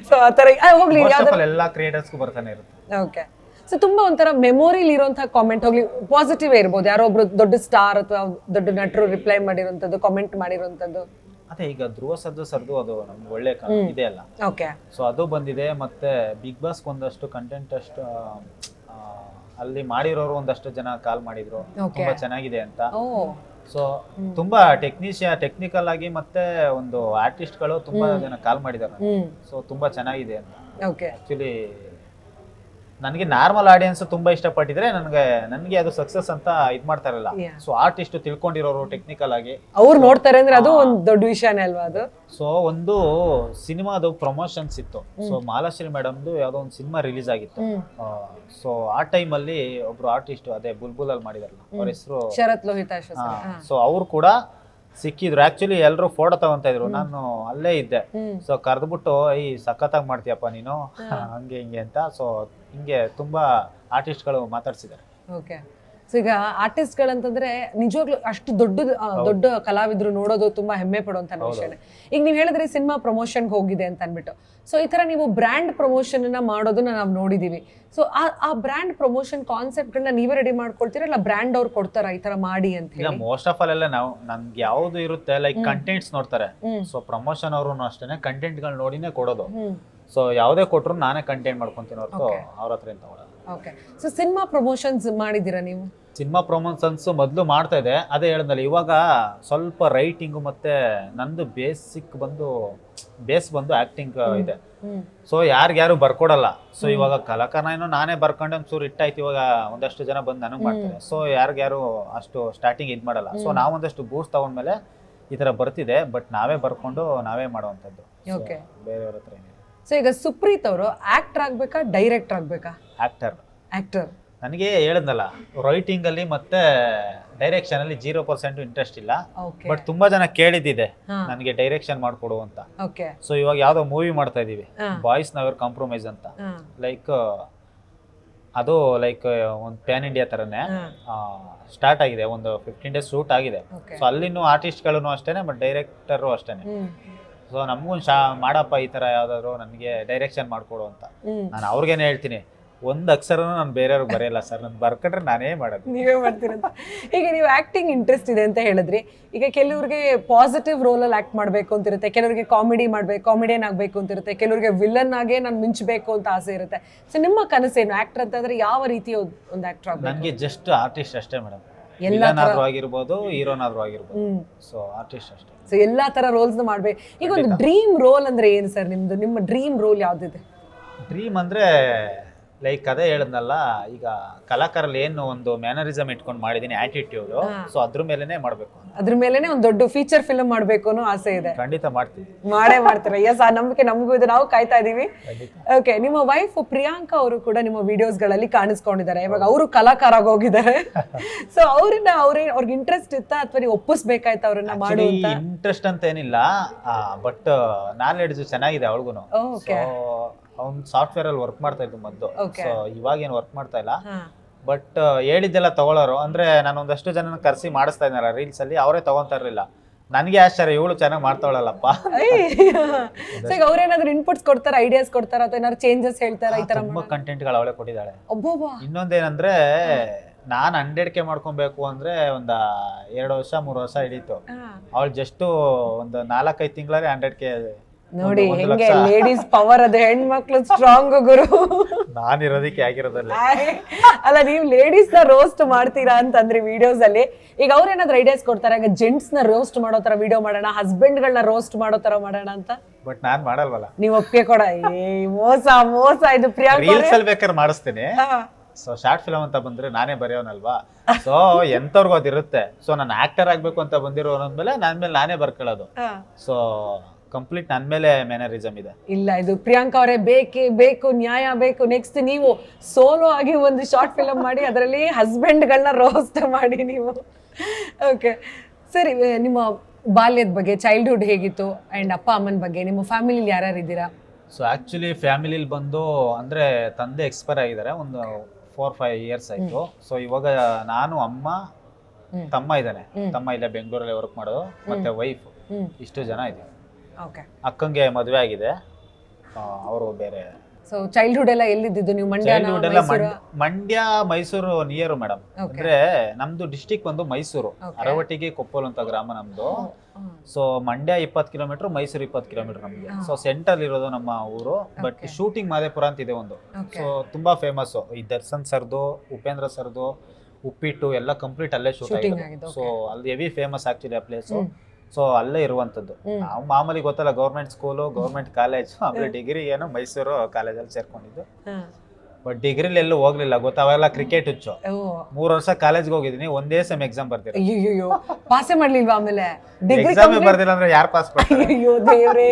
ಸೊ ಆ ತರ ಹೋಗ್ಲಿ ಯಾವ್ದಾದ್ರು ಎಲ್ಲಾ ಕ್ರಿಯೇಟರ್ಸ್ಗೂ ಬರ್ತಾನೆ ಇರುತ್ತೆ. ಓಕೆ ಸೊ ತುಂಬಾ ಒಂಥರ ಮೆಮೊರಿಲಿ ಇರುವಂತಹ ಕಾಮೆಂಟ್ ಹೋಗ್ಲಿ ಪಾಸಿಟಿವ್ ಇರ್ಬೋದು. ಯಾರೋ ಒಬ್ರು ದೊಡ್ಡ ಸ್ಟಾರ್ ಅಥವಾ ದೊಡ್ಡ ನಟರು ರಿಪ್ಲೈ ಮಾಡಿರುವಂತದ್ದು ಕಾಮೆಂಟ್ ಮಾಡಿರುವಂತದ್ದು ಅದೇ ಈಗ ಧ್ರುವ ಸದ್ದು ಸರ್ದು ಅದು ನಮ್ಗೆ ಒಳ್ಳೆ ಕ- ಇದೆ ಅಲ್ಲ. ಓಕೆ ಸೊ ಅದು ಬಂದಿದೆ ಮತ್ತೆ ಬಿಗ್ ಬಾಸ್ ಒಂದಷ್ಟು ಕಂಟೆಂಟ್ ಅಷ್ಟು ಆ, ಅಲ್ಲಿ ಮಾಡಿರೋರು ಒಂದಷ್ಟು ಜನ ಕಾಲ್ ಮಾಡಿದ್ರು. ತುಂಬಾ ಚೆನ್ನಾಗಿದೆ ಅಂತ. ಓ. ಸೊ ತುಂಬಾ ಟೆಕ್ನಿಷಿಯ ಟೆಕ್ನಿಕಲ್ ಆಗಿ ಮತ್ತೆ ಒಂದು ಆರ್ಟಿಸ್ಟ್ಗಳು ತುಂಬಾ ಜನ ಕಾಲ್ ಮಾಡಿದ್ದಾರೆ. ಸೊ ತುಂಬಾ ಚೆನ್ನಾಗಿದೆ ಅಂತ. ಓಕೆ ಆಕ್ಚುಲಿ ನನಗೆ ನಾರ್ಮಲ್ ಆಡಿಯನ್ಸ್ ತುಂಬಾ ಇಷ್ಟಪಟ್ಟಿದ್ರೆ ನನಗೆ ನನಗೆ ಅದು ಸಕ್ಸಸ್ ಅಂತ ಇದ್ ಮಾಡ್ತಾ ಇರಲ್ಲ. ಸೊ ಆರ್ಟಿಸ್ಟ್ ತಿಳ್ಕೊಂಡಿರೋರು ಟೆಕ್ನಿಕಲ್ ಆಗಿ. ಅವ್ರು ನೋಡ್ತಾರೆ ಅಂದ್ರೆ ಅದು ಒಂದು ದೊಡ್ಡ ವಿಷಯನೇ ಅಲ್ವಾ ಅದು? ಸೊ ಒಂದು ಸಿನಿಮಾದು ಪ್ರಮೋಷನ್ಸ್ ಇತ್ತು. ಸೊ ಮಾಲಾಶ್ರೀ ಮೇಡಮ್ದು ಯಾವುದೋ ಒಂದು ಸಿನಿಮಾ ರಿಲೀಸ್ ಆಗಿತ್ತು. ಸೊ ಆ ಟೈಮಲ್ಲಿ ಒಬ್ರು ಆರ್ಟಿಸ್ಟ್ ಅದೇ ಬುಲ್ಬುಲ್ ಅಲ್ಲಿ ಮಾಡಿದಾರಲ್ಲ ಅವ್ರ ಹೆಸರು ಶರತ್ ಲೋಹಿತಾಶ ಸೊ ಅವ್ರು ಕೂಡ ಸಿಕ್ಕಿದ್ರು. ಆಕ್ಚುಲಿ ಎಲ್ಲರೂ ಫೋಟೋ ತಗೊಂತ ಇದ್ರು. ನಾನು ಅಲ್ಲೇ ಇದ್ದೆ. ಸೊ ಕರೆದ್ಬಿಟ್ಟು ಈ ಸಖತ್ತಾಗಿ ಮಾಡ್ತೀಯಪ್ಪ ನೀನು? ಹಂಗೆ ಹಿಂಗೆ ಅಂತ. ಸೊ ಹಿಂಗೆ ತುಂಬಾ ಆರ್ಟಿಸ್ಟ್ಗಳು ಮಾತಾಡ್ಸಿದ್ದಾರೆ. ಓಕೆ ಸೊ ಈಗ ಆರ್ಟಿಸ್ಟ್ಗಳಂತಂದ್ರೆ ನಿಜವಾಗ್ಲೂ ಅಷ್ಟು ದೊಡ್ಡ ದೊಡ್ಡ ಕಲಾವಿದ್ರು ನೋಡೋದು ತುಂಬಾ ಹೆಮ್ಮೆ ಪಡುವಂತ ವಿಷಯನೇ. ಈಗ ನೀವು ಹೇಳಿದ್ರೆ ಸಿನಿಮಾ ಪ್ರಮೋಷನ್ಗೆ ಹೋಗಿದೆ ಅಂತ ಅನ್ಬಿಟ್ಟು ಸೊ ಈ ತರ ನೀವು ಬ್ರ್ಯಾಂಡ್ ಪ್ರಮೋಷನ್ ಅನ್ನ ಮಾಡೋದನ್ನ ನಾವು ನೋಡಿದೀವಿ. ಸೊ ಆ ಆ ಬ್ರ್ಯಾಂಡ್ ಪ್ರಮೋಷನ್ ಕಾನ್ಸೆಪ್ಟ್ಗಳನ್ನ ನೀವೇ ರೆಡಿ ಮಾಡ್ಕೊಳ್ತೀರಾ? ಇಲ್ಲ ಬ್ರ್ಯಾಂಡ್ ಅವ್ರು ಕೊಡ್ತಾರ ಈ ತರ ಮಾಡಿ ಅಂತ ಹೇಳಿ? ಮೋಸ್ಟ್ ಆಫ್ ಆಲ್ ಎಲ್ಲ ನಾವು ನಮ್ಗೆ ಯಾವ್ದು ಇರುತ್ತೆ ಲೈಕ್ ಕಂಟೆಂಟ್ಸ್ ನೋಡ್ತಾರೆ. ಸೊ ಪ್ರಮೋಷನ್ ಅವರು ಅಷ್ಟೇನೆ ಕಂಟೆಂಟ್ಗಳು ನೋಡಿನೇ ಕೊಡೋದು. ಸೊ ಯಾವುದೇ ಕೊಟ್ರು ನಾನೇ ಕಂಟೆಂಟ್ ಮಾಡ್ಕೊಂತೀನಿ ಹೊರತು ಅವ್ರ ಹತ್ರ ತಗೊಳಲ್ಲ ಓಕೆ ಸೊ ಸಿನಿಮಾ ಪ್ರಮೋಷನ್ಸ್ ಮಾಡಿದ್ದೀರಾ ನೀವು? ಸಿನಿಮಾ ಪ್ರಮೋಷನ್ಸ್ ಮೊದಲು ಮಾಡ್ತಾ ಇದೆ ಅದೇ ಹೇಳಿದ್ನಲ್ಲ ಇವಾಗ ಸ್ವಲ್ಪ ರೈಟಿಂಗು ಮತ್ತೆ ನಂದು ಬೇಸಿಕ್ ಬಂದು ಬೇಸ್ ಬಂದು ಆಕ್ಟಿಂಗ್ ಇದೆ. ಸೊ ಯಾರಿಗ್ಯಾರು ಬರ್ಕೊಡಲ್ಲ. ಸೊ ಇವಾಗ ಕಲಾಕಾರನ ಏನೋ ನಾನೇ ಬರ್ಕೊಂಡೆ ಒಂಚೂರು ಇಟ್ಟಾಯ್ತು ಇವಾಗ ಒಂದಷ್ಟು ಜನ ಬಂದು ನನಗೆ ಮಾಡ್ತಾರೆ. ಸೊ ಯಾರಿಗ್ಯಾರು ಅಷ್ಟು ಸ್ಟಾರ್ಟಿಂಗ್ ಇದು ಮಾಡಲ್ಲ. ಸೊ ನಾವೊಂದಷ್ಟು ಬೂಸ್ಟ್ ತಗೊಂಡ್ಮೇಲೆ ಈ ಥರ ಬರ್ತಿದೆ ಬಟ್ ನಾವೇ ಬರ್ಕೊಂಡು ನಾವೇ ಮಾಡುವಂಥದ್ದು. ಬೇರೆಯವ್ರ ಹತ್ರ ಏನಿಲ್ಲ. ಸೊ ಈಗ ಸುಪ್ರೀತ್ ಅವರು ಆಕ್ಟರ್ ಆಗ್ಬೇಕಾ ಡೈರೆಕ್ಟರ್ ಆಗ್ಬೇಕಾ? ಆಕ್ಟರ್ ಆಕ್ಟರ್ ನನಗೆ ಹೇಳಿದ್ನಲ್ಲ ರೈಟಿಂಗ್ ಅಲ್ಲಿ ಮತ್ತೆ ಡೈರೆಕ್ಷನ್ ಅಲ್ಲಿ ಜೀರೋ ಪರ್ಸೆಂಟ್ ಇಂಟ್ರೆಸ್ಟ್ ಇಲ್ಲ. ಬಟ್ ತುಂಬಾ ಜನ ಕೇಳಿದ್ದಿದೆ ಹಾ. ನನಗೆ ಡೈರೆಕ್ಷನ್ ಮಾಡ್ಕೊಡು ಅಂತ. ಓಕೆ ಸೊ ಇವಾಗ ಯಾವ್ದೋ ಮೂವಿ ಮಾಡ್ತಾ ಇದೀವಿ ಹಾ. ಬಾಯ್ಸ್ ನವರ್ ಕಾಂಪ್ರಮೈಸ್ ಅಂತ. ಲೈಕ್ ಅದು ಲೈಕ್ ಒಂದು ಪ್ಯಾನ್ ಇಂಡಿಯಾ ತರನೇ ಸ್ಟಾರ್ಟ್ ಆಗಿದೆ ಒಂದು ಫಿಫ್ಟೀನ್ ಡೇಸ್ ಶೂಟ್ ಆಗಿದೆ. ಓಕೆ ಸೊ ಅಲ್ಲಿನೂ ಆರ್ಟಿಸ್ಟ್ಗಳು ಅಷ್ಟೇನೆ ಬಟ್ ಡೈರೆಕ್ಟರು ಅಷ್ಟೇನೆ. ಸೊ ನಮಗೂ ಶಾ ಮಾಡಪ್ಪ ಈ ಥರ ಯಾವುದಾದ್ರು ನನಗೆ ಡೈರೆಕ್ಷನ್ ಮಾಡಿಕೊಡು ಅಂತ. ನಾನು ಅವ್ರಿಗೇನೆ ಹೇಳ್ತೀನಿ ಒಂದು ಅಕ್ಷರನೂ ನಾನು ಬೇರೆಯವ್ರಿಗೆ ಬರೆಯಲ್ಲ ಸರ್ ನಾನು ಬರ್ಕೊಂಡ್ರೆ ನಾನೇ ಮಾಡೋದು. ನೀವೇ ಮಾಡ್ತೀರಂತ. ಈಗ ನೀವು ಆಕ್ಟಿಂಗ್ ಇಂಟ್ರೆಸ್ಟ್ ಇದೆ ಅಂತ ಹೇಳಿದ್ರಿ. ಈಗ ಕೆಲವ್ರಿಗೆ ಪಾಸಿಟಿವ್ ರೋಲಲ್ಲಿ ಆಕ್ಟ್ ಮಾಡಬೇಕು ಅಂತಿರುತ್ತೆ ಕೆಲವ್ರಿಗೆ ಕಾಮಿಡಿ ಮಾಡಬೇಕು ಕಾಮಿಡಿಯನ್ ಆಗಬೇಕು ಅಂತ ಇರುತ್ತೆ ಕೆಲವರಿಗೆ ವಿಲನ್ ಆಗೇ ನಾನು ಮಿಂಚಬೇಕು ಅಂತ ಆಸೆ ಇರುತ್ತೆ. ಸೊ ನಿಮ್ಮ ಕನಸೇನು? ಆಕ್ಟರ್ ಅಂತಂದ್ರೆ ಯಾವ ರೀತಿಯ ಒಂದು ಆಕ್ಟರ್ ನನಗೆ ಜಸ್ಟ್ ಆರ್ಟಿಸ್ಟ್ ಅಷ್ಟೇ ಮೇಡಮ್. ಎಲ್ಲ ವಿಲನಾದ್ರೂ ಆಗಿರ್ಬೋದು ಹೀರೋನಾದ್ರೂ ಆಗಿರ್ಬೋದು. ಸೊ ಆರ್ಟಿಸ್ಟ್ ಅಷ್ಟೇ. ಸೊ ಎಲ್ಲಾ ತರ ರೋಲ್ಸ್ ಮಾಡ್ಬೇಕು ಈಗ ಒಂದು ಡ್ರೀಮ್ ರೋಲ್ ಅಂದ್ರೆ ಏನು ಸರ್ ನಿಮ್ದು? ನಿಮ್ಮ ಡ್ರೀಮ್ ರೋಲ್ ಯಾವ್ದಿದೆ? ಡ್ರೀಮ್ ಅಂದ್ರೆ ಲೈಕ್ ಅದೇ ಹೇಳದ್ನಲ್ಲ ಈಗ ಕಲಾಕಾರಲ್ಲಿ ಏನು ಒಂದು ಮ್ಯಾನರಿಸಮ್ ಇಟ್ಕೊಂಡು ಮಾಡಿದೀನಿ ಆಟಿಟ್ಯೂಡ್ ಸೊ ಅದ್ರ ಮೇಲೆನೆ ಮಾಡ್ಬೇಕು. ಅದ್ರ ಮೇಲೆನೆ ಒಂದು ದೊಡ್ಡ ಫೀಚರ್ ಫಿಲ್ಮ್ ಮಾಡ್ಬೇಕು ಅನ್ನೋ ಆಸೆ ಇದೆ. ಖಂಡಿತ ಮಾಡ್ತೀವಿ. ಮಾಡೇ ಮಾಡ್ತೀರಾ. ಎಸ್ ಆ ನಂಬಿಕೆ ನಮಗೂ ಇದೆ. ನಾವು ಕಾಯ್ತಾ ಇದೀವಿ. ಓಕೆ ನಿಮ್ಮ ವೈಫ್ ಪ್ರಿಯಾಂಕಾ ಅವರು ಕೂಡ ನಿಮ್ಮ ವಿಡಿಯೋಸ್ಗಳಲ್ಲಿ ಕಾಣಿಸ್ಕೊಂಡಿದ್ದಾರೆ. ಇವಾಗ ಅವರು ಕಲಾಕಾರ ಹೋಗಿದ್ದಾರೆ ಸೊ ಅವ್ರನ್ನ ಅವ್ರ ಅವ್ರಿಗೆ ಇಂಟ್ರೆಸ್ಟ್ ಇತ್ತಾ ಅಥವಾ ನೀವು ಒಪ್ಪಿಸ್ಬೇಕಾಯ್ತಾ ಅವ್ರನ್ನ ಮಾಡಿ ಇಂಟ್ರೆಸ್ಟ್ ಅಂತ ಏನಿಲ್ಲ. ಬಟ್ ನಾಲೆಡ್ಜ್ ಚೆನ್ನಾಗಿದೆ ಅವಳಿಗೂ ಓಕೆ ಅವ್ನು ಸಾಫ್ಟ್ವೇರ್ ಅಲ್ಲಿ ವರ್ಕ್ ಮಾಡ್ತಾ ಇದ್ದು ಮೊದಲು. Okay. ಸೊ ಇವಾಗ ಏನು ವರ್ಕ್ ಮಾಡ್ತಾ ಇಲ್ಲ. ಬಟ್ ಹೇಳಿದ್ದೆಲ್ಲ ತಗೊಳ್ಳೋರು ಅಂದ್ರೆ ನಾನು ಒಂದಷ್ಟು ಜನ ಕರೆಸಿ ಮಾಡಿಸ್ತಾ ಇದ್ದಾರ. ರೀಲ್ಸ್ ಅಲ್ಲಿ ಅವರೇ ತಗೊಂತಾ ಇರಲಿಲ್ಲ. ನನಗೆ ಆಶ್ಚರ್ಯ ಇವಳು ಚೆನ್ನಾಗಿ ಮಾಡ್ತಾವಳಲ್ಲಪ್ಪ? ಸೊ ಈಗ ಅವ್ರೇನಾದ್ರು ಇನ್ಪುಟ್ಸ್ ಕೊಡ್ತಾರೆ ಐಡಿಯಾಸ್ ಕೊಡ್ತಾರ ಅಥವಾ ಏನಾದ್ರು ಚೇಂಜಸ್ ಹೇಳ್ತಾರ ಈ ತರ ತುಂಬಾ ಕಂಟೆಂಟ್ಗಳು ಅವಳೇ ಕೊಟ್ಟಿದ್ದಾಳೆ. ಇನ್ನೊಂದೇನಂದ್ರೆ ನಾನು ಹಂಡ್ರೆಡ್ ಕೆ ಮಾಡ್ಕೊಬೇಕು ಅಂದ್ರೆ ಒಂದ ಎರಡು ವರ್ಷ ಮೂರು ವರ್ಷ ಹಿಡೀತು. ಅವಳು ಜಸ್ಟ್ ಒಂದು ನಾಲ್ಕೈದು ತಿಂಗಳಲ್ಲಿ ಹಂಡ್ರೆಡ್ ಕೆ ನೋಡಿ ಹೆಂಗೆ ಲೇಡೀಸ್ ಪವರ್ ಅದು ಹೆಣ್ಮಕ್ಳು ಸ್ಟ್ರಾಂಗ್ ಗುರು. ನಾನು ಇರೋದಕ್ಕೆ ಆಗಿರೋದಲ್ಲ ಅಲ್ಲ ನೀವು ಲೇಡೀಸ್ನ ರೋಸ್ಟ್ ಮಾಡ್ತೀರಾ ಅಂತಂದ್ರೆ ವಿಡಿಯೋಸ್ ಅಲ್ಲಿ ಈಗ ಅವ್ರೇನಾದ್ರು ಐಡಿಯಾಸ್ ಕೊಡ್ತಾರೆ ಈಗ ಜೆಂಟ್ಸ್ನ ರೋಸ್ಟ್ ಮಾಡೋ ತರ ವಿಡಿಯೋ ಮಾಡೋಣ ಹಸ್ಬೆಂಡ್ ಗಳನ್ನ ರೋಸ್ಟ್ ಮಾಡೋ ತರ ಮಾಡೋಣ ಅಂತ? ಬಟ್ ನಾನ್ ಮಾಡಲ್ವಲ್ಲ. ನೀವ್ ಒಪ್ಪಿಗೆ ಕೊಡ. ಏ ಮೋಸ ಮೋಸ ಇದು ಪ್ರಿಯಾ ರೀಲ್ಸ್ ಅಲ್ಲಿ ಬೇಕಾದ್ರೆ ಮಾಡಿಸ್ತೀನಿ. ಸೊ ಶಾರ್ಟ್ ಫಿಲಮ್ ಅಂತ ಬಂದ್ರೆ ನಾನೇ ಬರೆಯೋನಲ್ವಾ? ಸೊ ಎಂತವ್ರಿಗೂ ಅದಿರುತ್ತೆ. ಸೊ ನಾನು ಆಕ್ಟರ್ ಆಗ್ಬೇಕು ಅಂತ ಬಂದಿರೋ ಮೇಲೆ ನನ್ ಮೇಲೆ ನಾನೇ ಬರ್ಕೊಳ್ಳೋದು. ಸೊ ಕಂಪ್ಲೀಟ್ ನನ್ನ ಮೇಲೆ ಮ್ಯಾನರಿಸಮ್ ಇದೆ. ಇಲ್ಲ ಇದು ಪ್ರಿಯಾಂಕಾ ಅವರೇ ಬೇಕೇ ಬೇಕು ನ್ಯಾಯ ಬೇಕು ನೆಕ್ಸ್ಟ್ ನೀವು ಸೋಲೋ ಆಗಿ ಒಂದು ಶಾರ್ಟ್ ಫಿಲಮ್ ಮಾಡಿ ಅದರಲ್ಲಿ ಹಸ್ಬೆಂಡ್ಗಳನ್ನ ರೋಸ್ಟ್ ಮಾಡಿ ನೀವು. ಓಕೆ ಸರಿ ನಿಮ್ಮ ಬಾಲ್ಯದ ಬಗ್ಗೆ ಚೈಲ್ಡ್ಹುಡ್ ಹೇಗಿತ್ತು? ಆ್ಯಂಡ್ ಅಪ್ಪ ಅಮ್ಮನ ಬಗ್ಗೆ ನಿಮ್ಮ ಫ್ಯಾಮಿಲಿಲಿ ಯಾರ್ಯಾರು ಇದ್ದೀರಾ ಸೊ ಆ್ಯಕ್ಚುಲಿ ಫ್ಯಾಮಿಲಿಲಿ ಬಂದು ಅಂದರೆ ತಂದೆ ಎಕ್ಸ್ಪೈರ್ ಆಗಿದ್ದಾರೆ ಒಂದು ಫೋರ್ ಫೈವ್ ಇಯರ್ಸ್ ಆಯಿತು. ಸೊ ಇವಾಗ ನಾನು ಅಮ್ಮ ತಮ್ಮ ಇದ್ದಾನೆ. ತಮ್ಮ ಇಲ್ಲೇ ಬೆಂಗಳೂರಲ್ಲಿ ವರ್ಕ್ ಮಾಡೋದು ಮತ್ತೆ ವೈಫ್ ಇಷ್ಟು ಜನ ಇದ್ದೀವಿ. ಓಕೆ ಅಕ್ಕಂಗೆ ಮದುವೆ ಆಗಿದೆ. ಅವರು ಬೇರೆ. ಸೊ ಚೈಲ್ಡ್ಹುಡ್ ಎಲ್ಲ ಎಲ್ಲಿದ್ದಿದ್ದು? ನೀವು ಮಂಡ್ಯನ ಚೈಲ್ಡ್ಹುಡ್ ಎಲ್ಲ ಮಂಡ್ಯ- ಮಂಡ್ಯ ಮೈಸೂರು ನಿಯರ್ ಮೇಡಮ್ ಅಂದ್ರೆ ನಮ್ದು ಡಿಸ್ಟಿಕ್ ಬಂದು ಮೈಸೂರು. ಅರವಟ್ಟಿಗೆ ಕೊಪ್ಪಲ್ ಅಂತ ಗ್ರಾಮ ನಮ್ದು. ಸೊ ಮಂಡ್ಯ ಇಪ್ಪತ್ತು ಕಿಲೋಮೀಟರ್ ಮೈಸೂರು ಇಪ್ಪತ್ತು ಕಿಲೋಮೀಟರ್ ನಮಗೆ. ಸೊ ಸೆಂಟರ್ ಇರೋದು ನಮ್ಮ ಊರು. ಬಟ್. ಶೂಟಿಂಗ್ ಮಾದೇಪುರ ಅಂತ ಇದೆ ಒಂದು. ಸೊ ತುಂಬಾ ಫೇಮಸ್ ಈ ದರ್ಶನ್ ಸರ್ದು ಉಪೇಂದ್ರ ಸರ್ದು ಉಪ್ಪಿಟ್ಟು ಎಲ್ಲ ಕಂಪ್ಲೀಟ್ ಅಲ್ಲೇ ಶೂಟ್ ಆಗಿದೆ. ಸೊ ಅಲ್ಲಿ ಹೆವಿ ಫೇಮಸ್ ಆಕ್ಚುಲಿ ಆ ಪ್ಲೇಸ್. ಸೊ ಅಲ್ಲೇ ಇರುವಂತದ್ದು. ನಾವು ಮಾಮೂಲಿ ಗೊತ್ತಲ್ಲ ಗೌರ್ಮೆಂಟ್ ಸ್ಕೂಲು ಗೌರ್ಮೆಂಟ್ ಕಾಲೇಜ್ ಆಮೇಲೆ ಡಿಗ್ರಿ ಏನು ಮೈಸೂರು ಕಾಲೇಜಲ್ಲಿ ಸೇರ್ಕೊಂಡಿದ್ದು. ಬಟ್ ಡಿಗ್ರಿಲಿ ಎಲ್ಲೂ ಹೋಗ್ಲಿಲ್ಲ ಗೊತ್ತಾ? ಅವೆಲ್ಲ ಕ್ರಿಕೆಟ್ ಹುಚ್ಚು. ಮೂರ್ ವರ್ಷ ಕಾಲೇಜ್ಗೆ ಹೋಗಿದ್ದೀನಿ ಒಂದೇ ಸೆಮ್ ಎಕ್ಸಾಮ್ ಬರ್ತೀನಿ ಅಯ್ಯೋ ಪಾಸೇ ಮಾಡ್ಲಿಲ್ವಾ ಆಮೇಲೆ? ಡಿಗ್ರಿ ಎಕ್ಸಾಮ್ ಬರ್ದಿಲ್ಲ ಅಂದ್ರೆ ಯಾರು ಪಾಸ್ ಮಾಡ್ತಾರೆ? ಅಯ್ಯೋ ದೇವ್ರೇ.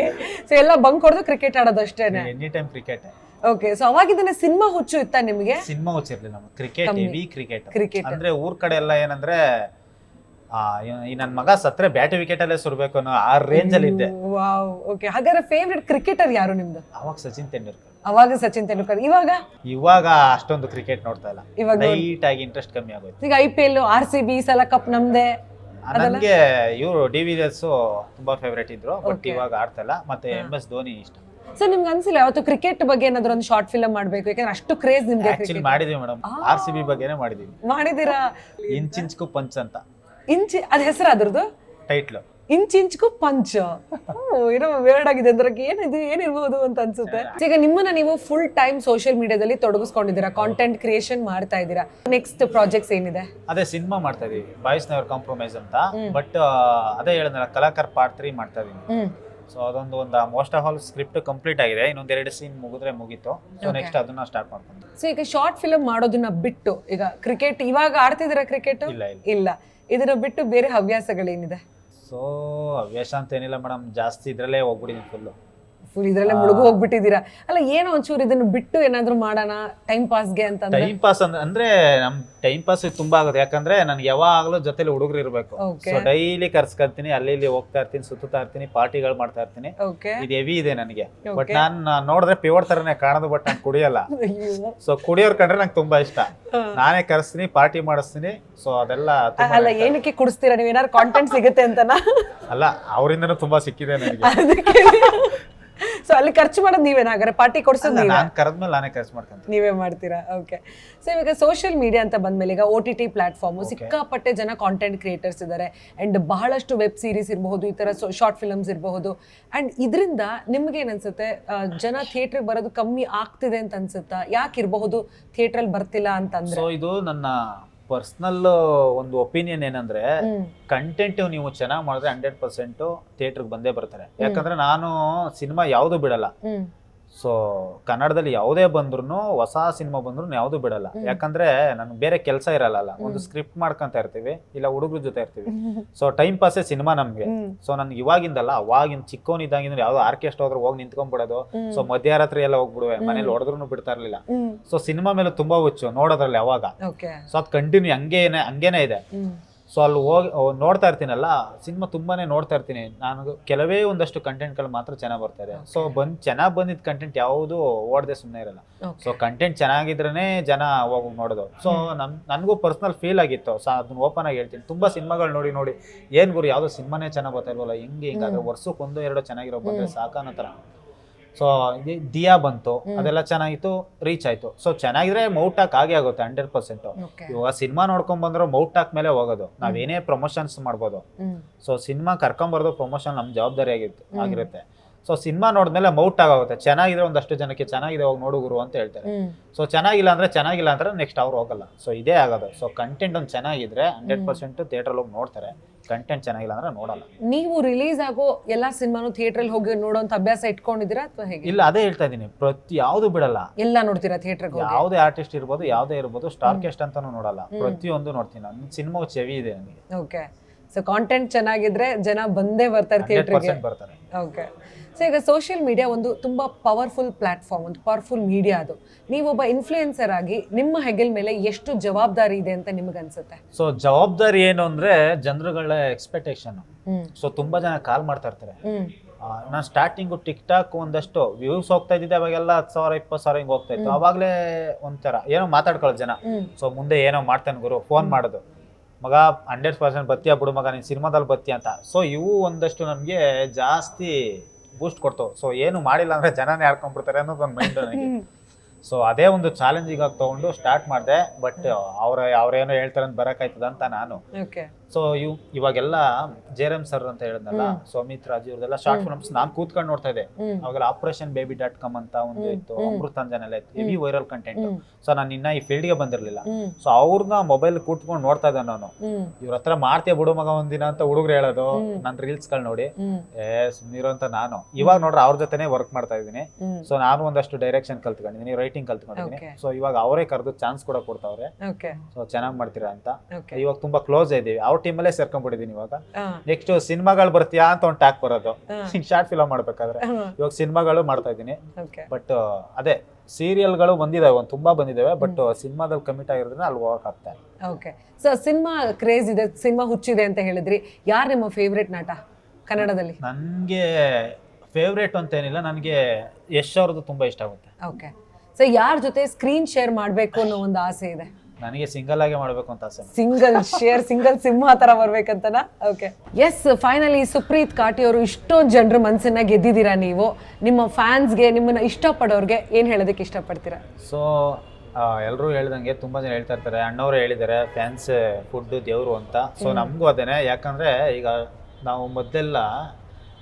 ಸೊ ಎಲ್ಲ ಬಂಕ್ ಹೊಡೆದು ಕ್ರಿಕೆಟ್ ಆಡೋದು ಅಷ್ಟೇನೆ. Any time cricket okay so ಅವಾಗಿದ್ದಾನೆ cinema ಹುಚ್ಚು ಇತ್ತ ನಿಮಗೆ? ಸಿನಿಮಾ ಹುಚ್ಚಿರ್ಲಿಲ್ಲ ನಮ್ಗೆ. Cricket heavy cricket Cricket. ಅಂದ್ರೆ ಊರ್ ಕಡೆ ಎಲ್ಲ ಏನಂದ್ರೆ ಈ- ಈ ನನ್ ಮಗ ಸತ್ರೆ ಬ್ಯಾಟಿ ವಿಕೆಟ್ ಅಲ್ಲೇ ಸುರ್ಬೇಕು ಅನ್ನೋ ಆ ರೇಂಜ್ ಅಲ್ಲಿ ಇದ್ದೆ. ವಾವ್ ಓಕೆ ಹಾಗಾದ್ರೆ ಫೇವ್ರೆಟ್ ಕ್ರಿಕೆಟರ್ ಯಾರು ನಿಮ್ದು? ಅವಾಗ ಸಚಿನ್ ತೆಂಡೂಲ್ಕರ್. ಅವಾಗ ಸಚಿನ್ ತೆಂಡೂಲ್ಕರ್. ಇವಾಗ? ಇವಾಗ ಅಷ್ಟೊಂದು ಕ್ರಿಕೆಟ್ ನೋಡ್ತಾ ಇಲ್ಲ. ಇವಾಗ ಲೈಟ್ ಆಗಿ ಇಂಟ್ರೆಸ್ಟ್ ಕಮ್ಮಿ ಆಗೋಯ್ತು. ಈಗ I P L R C B ಸಲ ಕಪ್ ನಮ್ದೆ. ನನಗೆ ಇವರು ಡಿ ವಿಲಿಯರ್ಸ್ ತುಂಬಾ ಫೇವ್ರೇಟ್ ಇದ್ರು ಬಟ್ ಇವಾಗ ಆಡ್ತಾ ಇಲ್ಲ. ಮತ್ತೆ ಎಂ ಎಸ್ ಧೋನಿ ಇಷ್ಟ. ಸೊ ನಿಮ್ಗೆ ಅನ್ಸಿಲ್ಲ ಯಾವತ್ತು ಕ್ರಿಕೆಟ್ ಬಗ್ಗೆ ಏನಾದ್ರು ಒಂದು ಶಾರ್ಟ್ ಫಿಲ್ಮ್ ಮಾಡ್ಬೇಕು? ಯಾಕಂದ್ರೆ ಅಷ್ಟು ಕ್ರೇಜ್ ನಿಮ್ಗೆ ಮಾಡಿದೀವಿ ಮೇಡಮ್ ಆರ್ ಸಿ ಬಿ ಬಗ್ಗೆನೇ ಮಾಡಿದೀವಿ. ಮಾಡಿದೀರಾ? ಇಂಚಿಂಚ್ಕು ಪಂಚ್ ಅಂತ. ಇಂಚ್ ಅದ್ ಹೆಸರು ಅದ್ರದ್ದು? ಟೈಟ್ಲು ಇಂಚ್ ಇಂಚ್ಗೂ ಪಂಚ್ ಏನೋ ವೇರ್ಡ್ ಆಗಿದೆ ಅಂದ್ರೆ ಏನಿದು ಏನಿರ್ಬೋದು ಅಂತ ಅನ್ಸುತ್ತೆ. ಈಗ ನಿಮ್ಮನ್ನ ನೀವು ಫುಲ್ ಟೈಮ್ ಸೋಷಿಯಲ್ ಮೀಡಿಯಾದಲ್ಲಿ ತೊಡಗಿಸ್ಕೊಂಡಿದ್ದೀರಾ ಕಾಂಟೆಂಟ್ ಕ್ರಿಯೇಷನ್ ಮಾಡ್ತಾ ಇದ್ದೀರಾ. ನೆಕ್ಸ್ಟ್ ಪ್ರಾಜೆಕ್ಟ್ಸ್ ಏನಿದೆ? ಅದೇ ಸಿನಿಮಾ ಮಾಡ್ತಾ ಇದೀವಿ ಬಾಯ್ಸ್ ನೆವರ್ ಕಾಂಪ್ರಮೈಸ್ ಅಂತ. ಬಟ್ ಅದೇ ಹೇಳಿದ್ನಲ್ಲ ಕಲಾಕರ್ ಪಾರ್ಟ್ ತ್ರೀ ಮಾಡ್ತಾ ಇದೀನಿ. ಹ್ಮ್. ಸೊ ಅದೊಂದು ಒಂದು most of all script complete ಆಗಿದೆ. ಇನ್ನೊಂದ್ ಎರಡು ಸೀನ್ ಮುಗಿದ್ರೆ ಮುಗೀತು. ಸೊ ನೆಕ್ಸ್ಟ್ ಅದನ್ನ ಸ್ಟಾರ್ಟ್ ಮಾಡ್ಕೊಂಡು ಸೊ ಈಗ ಶಾರ್ಟ್ ಫಿಲ್ಮ್ ಮಾಡೋದನ್ನ ಬಿಟ್ಟು ಈಗ ಕ್ರಿಕೆಟ್ ಇವಾಗ ಆಡ್ತಿದ್ದೀರಾ ಕ್ರಿಕೆಟ್ ಇಲ್ಲ. ಇದನ್ನ ಬಿಟ್ಟು ಬೇರೆ ಹವ್ಯಾಸಗಳೇನಿದೆ? ಸೊ ಹವ್ಯಾಸ ಅಂತ ಏನಿಲ್ಲ ಮೇಡಮ್ ಜಾಸ್ತಿ ಇದರಲ್ಲೇ ಹೋಗ್ಬಿಟ್ಟಿದ್ದೀನಿ ಫುಲ್ಲು ಫುಲ್ ಇದ್ರಲ್ಲೇ ಮುಳುಗು ಹೋಗ್ಬಿಟ್ಟಿದ್ದೀರಾ? ಅಲ್ಲ ಏನೋ ಒಂಚೂರು ಇದನ್ನ ಬಿಟ್ಟು ಏನಾದ್ರೂ ಮಾಡೋಣ ಟೈಮ್ ಪಾಸ್ಗೆ ಅಂತ ಟೈಮ್ ಪಾಸ್ ಅಂದ್ರೆ ಅಂದ್ರೆ ನಮ್ ಟೈಮ್ ಪಾಸ್ ತುಂಬಾ ಆಗುತ್ತೆ. ಯಾಕಂದ್ರೆ ನನ್ಗೆ ಯಾವಾಗಲೂ ಜೊತೆಲಿ ಹುಡುಗರು ಇರ್ಬೇಕು. ಸೊ ಡೈಲಿ ಕರ್ಸ್ಕೊಂತೀನಿ ಅಲ್ಲಿ ಇಲ್ಲಿ ಹೋಗ್ತಾ ಇರ್ತೀನಿ ಸುತ್ತಾ ಇರ್ತೀನಿ ಪಾರ್ಟಿಗಳು ಮಾಡ್ತಾ ಇರ್ತೀನಿ. ಇದು ಹೆವಿ ಇದೆ ನನಗೆ. ಬಟ್ ನಾನು ನೋಡಿದ್ರೆ ಪ್ಯೂರ್ ತರನೇ ಕಾಣೋದು ಬಟ್ ನಾನು ಕುಡಿಯಲ್ಲ. ಸೊ ಕುಡಿಯೋರ್ ಕಂಡ್ರೆ ನಂಗೆ ತುಂಬಾ ಇಷ್ಟ. ನಾನೇ ಕರೆಸ್ತೀನಿ ಪಾರ್ಟಿ ಮಾಡಿಸ್ತೀನಿ. ಸೊ ಅದೆಲ್ಲ ಅಲ್ಲ ಏನಕ್ಕೆ ಕುಡಿಸ್ತೀರಾ? ನೀವು ಏನಾದ್ರು ಕಾಂಟೆಂಟ್ ಸಿಗುತ್ತೆ ಅಂತನಾ? ಅಲ್ಲ ಅವರಿಂದನೂ ತುಂಬಾ ಸಿಕ್ಕಿದೆ ನನಗೆ. ಸೊ ಅಲ್ಲಿ ಖರ್ಚು ಮಾಡೋದು ನೀವೇನಾಗಾರೆ ಪಾರ್ಟಿ ಕೊಡ್ಸೋದು ನೀವೇ? ನಾನು ಕರೆದ್ಮೇಲೆ ನಾನೇ ಖರ್ಚು ಮಾಡ್ಕೊಂತೀನಿ. ನೀವೇ ಮಾಡ್ತೀರಾ? ಓಕೆ ಸೊ ಇವಾಗ ಸೋಷಿಯಲ್ ಮೀಡಿಯಾ ಅಂತ ಬಂದ್ಮೇಲೆ ಈಗ ಓ ಟಿ ಟಿ ಪ್ಲಾಟ್ಫಾರ್ಮು ಸಿಕ್ಕಾಪಟ್ಟೆ ಜನ ಕಾಂಟೆಂಟ್ ಕ್ರಿಯೇಟರ್ಸ್ ಇದ್ದಾರೆ ಆ್ಯಂಡ್ ಬಹಳಷ್ಟು ವೆಬ್ ಸೀರೀಸ್ ಇರಬಹುದು ಈ ಥರ ಶಾರ್ಟ್ ಫಿಲಮ್ಸ್ ಇರಬಹುದು. ಆ್ಯಂಡ್ ಇದರಿಂದ ನಿಮ್ಗೆ ಏನನ್ಸುತ್ತೆ ಆ, ಜನ ಥಿಯೇಟ್ರಿಗೆ ಬರೋದು ಕಮ್ಮಿ ಆಗ್ತಿದೆ ಅಂತ ಅನ್ಸುತ್ತಾ? ಯಾಕೆ ಇರಬಹುದು ಥಿಯೇಟ್ರಲ್ಲಿ ಬರ್ತಿಲ್ಲ ಅಂತಂದ್ರೆ? ಸೊ ಇದು ನನ್ನ ಪರ್ಸ್ನಲ್ ಒಂದು ಒಪಿನಿಯನ್ ಏನಂದ್ರೆ ಕಂಟೆಂಟ್ ನೀವು ಚೆನ್ನಾಗಿ ಮಾಡಿದ್ರೆ ಹಂಡ್ರೆಡ್ ಪರ್ಸೆಂಟ್ ಥಿಯೇಟರ್ಗೆ ಬಂದೇ ಬರ್ತಾರೆ. ಯಾಕಂದ್ರೆ ನಾನು ಸಿನಿಮಾ ಯಾವುದು ಬಿಡಲ್ಲ. ಸೊ ಕನ್ನಡದಲ್ಲಿ ಯಾವುದೇ ಬಂದ್ರು ಹೊಸ ಸಿನಿಮಾ ಬಂದ್ರು ಯಾವುದು ಬಿಡಲ್ಲ. ಯಾಕಂದ್ರೆ ನನ್ಗೆ ಬೇರೆ ಕೆಲಸ ಇರಲ್ಲ ಒಂದು ಸ್ಕ್ರಿಪ್ಟ್ ಮಾಡ್ಕೊಂತ ಇರ್ತೀವಿ ಇಲ್ಲ ಹುಡುಗರ ಜೊತೆ ಇರ್ತೀವಿ. ಸೊ ಟೈಮ್ ಪಾಸೇ ಸಿನಿಮಾ ನಮ್ಗೆ. ಸೊ ನನ್ಗೆ ಇವಾಗಿಂದಲ್ಲ ಅವಾಗಿನ ಚಿಕ್ಕವನಿದ್ದಾಗಿಂದ್ರೆ ಯಾವ್ದೋ ಆರ್ಕೆಸ್ಟ್ರಾ ಹೋದ್ರೆ ಹೋಗಿ ನಿಂತ್ಕೊಂಡ್ಬಿಡೋದು ಸೊ ಮಧ್ಯರಾತ್ರಿ ಎಲ್ಲ ಹೋಗ್ಬಿಡುವೆ. ಮನೇಲಿ ಹೊಡೆದ್ರು ಬಿಡ್ತಾ ಇರ್ಲಿಲ್ಲ ಸೊ ಸಿನಿಮಾ ಮೇಲೆ ತುಂಬಾ ಹುಚ್ಚು ನೋಡೋದ್ರಲ್ಲಿ ಯಾವಾಗ. ಸೊ ಅದು ಕಂಟಿನ್ಯೂ ಹಂಗೇನೆ ಹಂಗೇನೆ ಇದೆ. ಸೊ ಅಲ್ಲಿ ಹೋಗಿ ನೋಡ್ತಾ ಇರ್ತೀನಲ್ಲ ಸಿನಿಮಾ ತುಂಬಾನೇ ನೋಡ್ತಾ ಇರ್ತೀನಿ. ನಾನು ಕೆಲವೇ ಒಂದಷ್ಟು ಕಂಟೆಂಟ್ಗಳು ಮಾತ್ರ ಚೆನ್ನಾಗಿ ಬರ್ತಾ ಇದೆ. ಸೊ ಬಂದ್ ಚೆನ್ನಾಗಿ ಬಂದಿದ್ದ ಕಂಟೆಂಟ್ ಯಾವುದು ಓಡದೆ ಸುಮ್ಮನೆ ಇರಲ್ಲ. ಸೊ ಕಂಟೆಂಟ್ ಚೆನ್ನಾಗಿದ್ರೇನೆ ಜನ ಹೋಗಿ ನೋಡೋದು. ಸೊ ನಮ್ ನನಗೂ ಪರ್ಸ್ನಲ್ ಫೀಲ್ ಆಗಿತ್ತು. ಸೊ ಅದನ್ನ ಓಪನ್ ಆಗಿ ಹೇಳ್ತೀನಿ. ತುಂಬಾ ಸಿನಿಮಾಗಳು ನೋಡಿ ನೋಡಿ. ಏನ್ ಗುರು ಯಾವುದೋ ಸಿನಿಮಾನೇ ಚೆನ್ನಾಗಿ ಬರ್ತಾ ಇಲ್ವಲ್ಲ ಹೆಂಗೆ ಹಿಂಗಾದ್ರೆ ವರ್ಷಕ್ಕೆ ಒಂದು ಎರಡು ಚೆನ್ನಾಗಿರೋ ಬಂದ್ರೆ ಸಾಕು ಅನ್ನೋ ಥರ. ಸೊ ದಿಯಾ ಬಂತು. ಅದೆಲ್ಲ ಚೆನ್ನಾಗಿತ್ತು ರೀಚ್ ಆಯ್ತು. ಸೊ ಚೆನ್ನಾಗಿದ್ರೆ ಮೌಟ್ ಟಾಕ್ ಆಗೇ ಆಗುತ್ತೆ ಹಂಡ್ರೆಡ್ ಪರ್ಸೆಂಟ್ ಇವಾಗ ಸಿನಿಮಾ ನೋಡ್ಕೊಂಡ್ ಬಂದ್ರೆ ಮೌಟ್ ಟಾಕ್ ಮೇಲೆ ಹೋಗೋದು. ನಾವೇನೇ ಪ್ರಮೋಷನ್ಸ್ ಮಾಡ್ಬೋದು. ಸೊ ಸಿನಿಮಾ ಕರ್ಕೊಂಬರೋದು ಪ್ರಮೋಷನ್ ನಮ್ ಜವಾಬ್ದಾರಿ ಆಗಿತ್ತು ಆಗಿರುತ್ತೆ. ಸೊ ಸಿನಿಮಾ ನೋಡಿದ್ಮೇಲೆ ಮೌಟ್ ಆಗುತ್ತೆ ಚೆನ್ನಾಗಿದೆ ಒಂದಷ್ಟು ಜನಕ್ಕೆ ಚೆನ್ನಾಗಿದೆ ಹೋಗಿ ನೋಡು ಗುರು ಅಂತ ಹೇಳ್ತಾರೆ. ಸೊ ಚೆನ್ನಾಗಿಲ್ಲ ಅಂದ್ರೆ ಚೆನ್ನಾಗಿಲ್ಲ ಅಂದ್ರೆ ನೆಕ್ಸ್ಟ್ ಅವ್ರು ಹೋಗಲ್ಲ. ಸೊ ಇದೇ ಆಗೋದು. ಸೊ ಕಂಟೆಂಟ್ ಒಂದು ಚೆನ್ನಾಗಿದ್ರೆ ಹಂಡ್ರೆಡ್ ಪರ್ಸೆಂಟ್ ಥಿಯೇಟ್ರಲ್ಲಿ ಹೋಗಿ ನೋಡ್ತಾರೆ. ಕಂಟೆಂಟ್ ಚೆನ್ನಾಗಿಲ್ಲ ಅಂದ್ರೆ ನೋಡಲ್ಲ. ನೀವು ರಿಲೀಸ್ ಆಗೋ ಎಲ್ಲಾ ಸಿನಿಮಾನು ಥಿಯೇಟ್ರಲ್ಲಿ ಹೋಗಿ ನೋಡೋಂತ ಅಭ್ಯಾಸ ಇಟ್ಕೊಂಡಿದ್ದೀರಾ ಅಥವಾ ಹೇಗೆ? ಇಲ್ಲ ಅದೇ ಹೇಳ್ತಾ ಇದೀನಿ ಪ್ರತಿ ಯಾವುದು ಬಿಡಲ್ಲ. ಎಲ್ಲ ನೋಡ್ತೀರಾ ಥಿಯೇಟರ್ ಯಾವುದೇ ಆರ್ಟಿಸ್ಟ್ ಇರ್ಬೋದು ಯಾವುದೇ ಇರ್ಬೋದು ಸ್ಟಾರ್ ಕೆಸ್ಟ್ ಅಂತಾನು ನೋಡಲ್ಲ. ಪ್ರತಿಯೊಂದು ನೋಡ್ತೀನಿ. ನನ್ನ ಸಿನಿಮಾ ಚೆವಿ ಇದೆ ನನಗೆ. ಓಕೆ ಸೊ ಕಾಂಟೆಂಟ್ ಚೆನ್ನಾಗಿದ್ರೆ ಜನ ಬಂದೇ ಬರ್ತಾರೆ ಥಿಯೇಟ್ರಿಗೆ ಓಕೆ ಸೊ ಈಗ ಸೋಷಿಯಲ್ ಮೀಡಿಯಾ ಒಂದು ತುಂಬ ಪವರ್ಫುಲ್ ಪ್ಲಾಟ್ಫಾರ್ಮ್ ಒಂದು ಪವರ್ಫುಲ್ ಮೀಡಿಯಾ ಅದು. ನೀವೊಬ್ಬ ಇನ್ಫ್ಲೂಯೆನ್ಸರ್ ಆಗಿ ನಿಮ್ಮ ಹೆಗಲ್ ಮೇಲೆ ಎಷ್ಟು ಜವಾಬ್ದಾರಿ ಇದೆ ಅಂತ ನಿಮಗೆ ಅನ್ಸುತ್ತೆ? ಸೊ ಜವಾಬ್ದಾರಿ ಏನು ಅಂದ್ರೆ ಜನರುಗಳ ಎಕ್ಸ್ಪೆಕ್ಟೇಷನ್ ಸೊ ತುಂಬಾ ಜನ ಕಾಲ್ ಮಾಡ್ತಾ ಇರ್ತಾರೆ. ನಾನು ಸ್ಟಾರ್ಟಿಂಗು ಟಿಕ್ ಟಾಕ್ ಒಂದಷ್ಟು ವ್ಯೂಸ್ ಹೋಗ್ತಾ ಇದ್ದಿದ್ದೆ ಅವಾಗೆಲ್ಲ ಹತ್ತು ಸಾವಿರ ಇಪ್ಪತ್ತು ಸಾವಿರ ಹಿಂಗೆ ಹೋಗ್ತಾ ಇತ್ತು. ಅವಾಗಲೇ ಒಂಥರ ಏನೋ ಮಾತಾಡ್ಕೊಳ್ಳೋದು ಜನ. ಸೊ ಮುಂದೆ ಏನೋ ಮಾಡ್ತಾನೆ ಗುರು ಫೋನ್ ಮಾಡೋದು. ಮಗ ಹಂಡ್ರೆಡ್ ಪರ್ಸೆಂಟ್ ಬತ್ತೀಯ ಬಿಡು ಮಗ ನೀನು ಸಿನಿಮಾದಲ್ಲಿ ಬತ್ತಿ ಅಂತ. ಸೊ ಇವು ಒಂದಷ್ಟು ನಮಗೆ ಜಾಸ್ತಿ ಬೂಸ್ಟ್ ಕೊಡ್ತಾವೆ. ಸೊ ಏನು ಮಾಡಿಲ್ಲ ಅಂದರೆ ಜನನೇ ಆಡ್ಕೊಂಡ್ಬಿಡ್ತಾರೆ ಅನ್ನೋದು ಒಂದು ಮೈಂಡ್ ನನಗೆ. ಸೊ ಅದೇ ಒಂದು ಚಾಲೆಂಜಿಂಗ್ ಆಗಿ ತಗೊಂಡು ಸ್ಟಾರ್ಟ್ ಮಾಡಿದೆ. ಬಟ್ ಅವ್ರ ಅವ್ರೇನೋ ಹೇಳ್ತಾರೆ ಅಂತ ಬರೋಕ್ಕಾಯ್ತದ ಅಂತ ನಾನು. ಓಕೆ ಸೊ ಇವ್ ಇವಾಗೆಲ್ಲ ಜೇರಮ್ ಸರ್ ಅಂತ ಹೇಳಿದ್ನಲ್ಲ ಸೌಮಿತ್ ರಾಜು ಇವ್ರದೆಲ್ಲ ಶಾರ್ಟ್ ಫಿಲ್ಮ್ಸ್ ನಾನ್ ಕೂತ್ಕೊಂಡು ನೋಡ್ತಾ ಇದ್ದೆ. ಅವಾಗೆಲ್ಲ ಆಪರೇಷನ್ ಬೇಬಿ ಡಾಟ್ ಕಾಮ್ ಅಂತ ಒಂದು ಇತ್ತು ಅಮೃತಾಂಜನ್ ಎಲ್ಲ ಇತ್ತು ಹೆವಿ ವೈರಲ್ ಕಂಟೆಂಟ್. ಸೊ ನಾನು ಇನ್ನ ಈ ಫೀಲ್ಡ್ಗೆ ಬಂದಿರಲಿಲ್ಲ. ಬಂದಿರ್ಲಿಲ್ಲ ಸೊ ಅವ್ರನ್ನ ಮೊಬೈಲ್ ಕೂತ್ಕೊಂಡು ನೋಡ್ತಾ ಇದ್ದೆ ನಾನು. ಇವ್ರ ಹತ್ರ ಮಾಡ್ತೀಯ ಬಿಡು ಮಗ ಒಂದಿನ ಅಂತ ಹುಡುಗರು ಹೇಳೋದು ನನ್ನ ರೀಲ್ಸ್ಗಳು ನೋಡಿ. ಹ್ಮ್. ಏ ಸುಮ್ನಿರೋ ಅಂತ ನಾನು. ಇವಾಗ ನೋಡ್ರೆ ಅವ್ರ ಜೊತೆನೆ ವರ್ಕ್ ಮಾಡ್ತಾ ಇದ್ದೀನಿ. ಸೊ ನಾನು ಒಂದಷ್ಟು ಡೈರೆಕ್ಷನ್ ಕಲ್ತ್ಕೊಂಡಿದ್ದೀನಿ ರೈಟಿಂಗ್ ಕಲ್ತ್ಕೊಂಡಿದ್ದೀನಿ. ಸೊ ಇವಾಗ ಅವರೇ ಕರೆದು ಚಾನ್ಸ್ ಕೂಡ ಕೊಡ್ತಾವ್ರೆ. ಸೊ ಚೆನ್ನಾಗಿ ಮಾಡ್ತೀರಾ ಅಂತ. ಇವಾಗ ತುಂಬಾ ಕ್ಲೋಸ್ ಇದ್ದೀವಿ. ಅವ್ರ ಟೀಮಲ್ಲೇ ಸೇರ್ಕೊಂಡ್ಬಿಟ್ಟಿದ್ದೀನಿ ಇವಾಗ. ನೆಕ್ಸ್ಟ್ ಸಿನಿಮಾಗಳು ಬರ್ತೀಯಾ ಅಂತ ಒಂದು ಟ್ಯಾಕ್ ಬರೋದು. ಹಿಂಗ್ ಶಾರ್ಟ್ ಫಿಲಮ್ ಮಾಡ್ಬೇಕಾದ್ರೆ. ಇವಾಗ ಸಿನಿಮಾಗಳು ಮಾಡ್ತಾ ಇದ್ದೀನಿ. ಬಟ್ ಅದೇ ಸೀರಿಯಲ್ಗಳು ಬಂದಿದಾವೆ ಒಂದು ತುಂಬಾ ಬಂದಿದಾವೆ ಬಟ್ ಸಿನಿಮಾದಲ್ಲಿ ಕಮಿಟ್ ಆಗಿರೋದ್ರಿಂದ ಅಲ್ಲಿ ಹೋಗಕ್ ಆಗ್ತಾ ಓಕೆ ಸೊ ಸಿನಿಮಾ ಕ್ರೇಜ್ ಇದೆ ಸಿನಿಮಾ ಹುಚ್ಚಿದೆ ಅಂತ ಹೇಳಿದ್ರಿ. ಯಾರು ನಿಮ್ಮ ಫೇವ್ರೆಟ್ ನಟ ಕನ್ನಡದಲ್ಲಿ? ನನಗೆ ಫೇವ್ರೇಟ್ ಅಂತ ಏನಿಲ್ಲ ನನಗೆ ಯಶ್ ಅವ್ರದ್ದು ತುಂಬಾ ಇಷ್ಟ ಆಗುತ್ತೆ. ಓಕೆ ಸೊ ಯಾರ ಜೊತೆ ಸ್ಕ್ರೀನ್ ಶೇರ್ ಮಾಡಬೇಕು ಅನ್ನೋ ಒಂದು ಆಸೆ ಇದೆ? ನನಗೆ ಸಿಂಗಲ್ ಆಗಿ ಮಾಡಬೇಕು ಅಂತ ಆಸೆ. ಸಿಂಗಲ್ ಶೇರ್ ಸಿಂಗಲ್ ಸಿಂಹ ತರ ಬರ್ಬೇಕಂತನಾ? Okay yes finally Supreeth Kati ಅವರು ಇಷ್ಟೊಂದು ಜನರ ಮನಸ್ಸನ್ನ ಗೆದ್ದಿದ್ದೀರಾ ನೀವು? ನಿಮ್ಮ ಫ್ಯಾನ್ಸ್ಗೆ ನಿಮ್ಮನ್ನ ಇಷ್ಟಪಡೋರ್ಗೆ ಏನು ಹೇಳೋದಕ್ಕೆ ಇಷ್ಟಪಡ್ತೀರಾ? ಸೊ ಎಲ್ಲರೂ ಹೇಳ್ದಂಗೆ ತುಂಬಾ ಜನ ಹೇಳ್ತಾ ಇರ್ತಾರೆ. ಅಣ್ಣವರು ಹೇಳಿದ್ದಾರೆ ಫ್ಯಾನ್ಸ್ ಫುಡ್ ದೇವರು ಅಂತ. ಸೊ ನಮಗೂ ಅದೇನೆ. ಯಾಕಂದ್ರೆ ಈಗ ನಾವು ಮೊದಲೆಲ್ಲ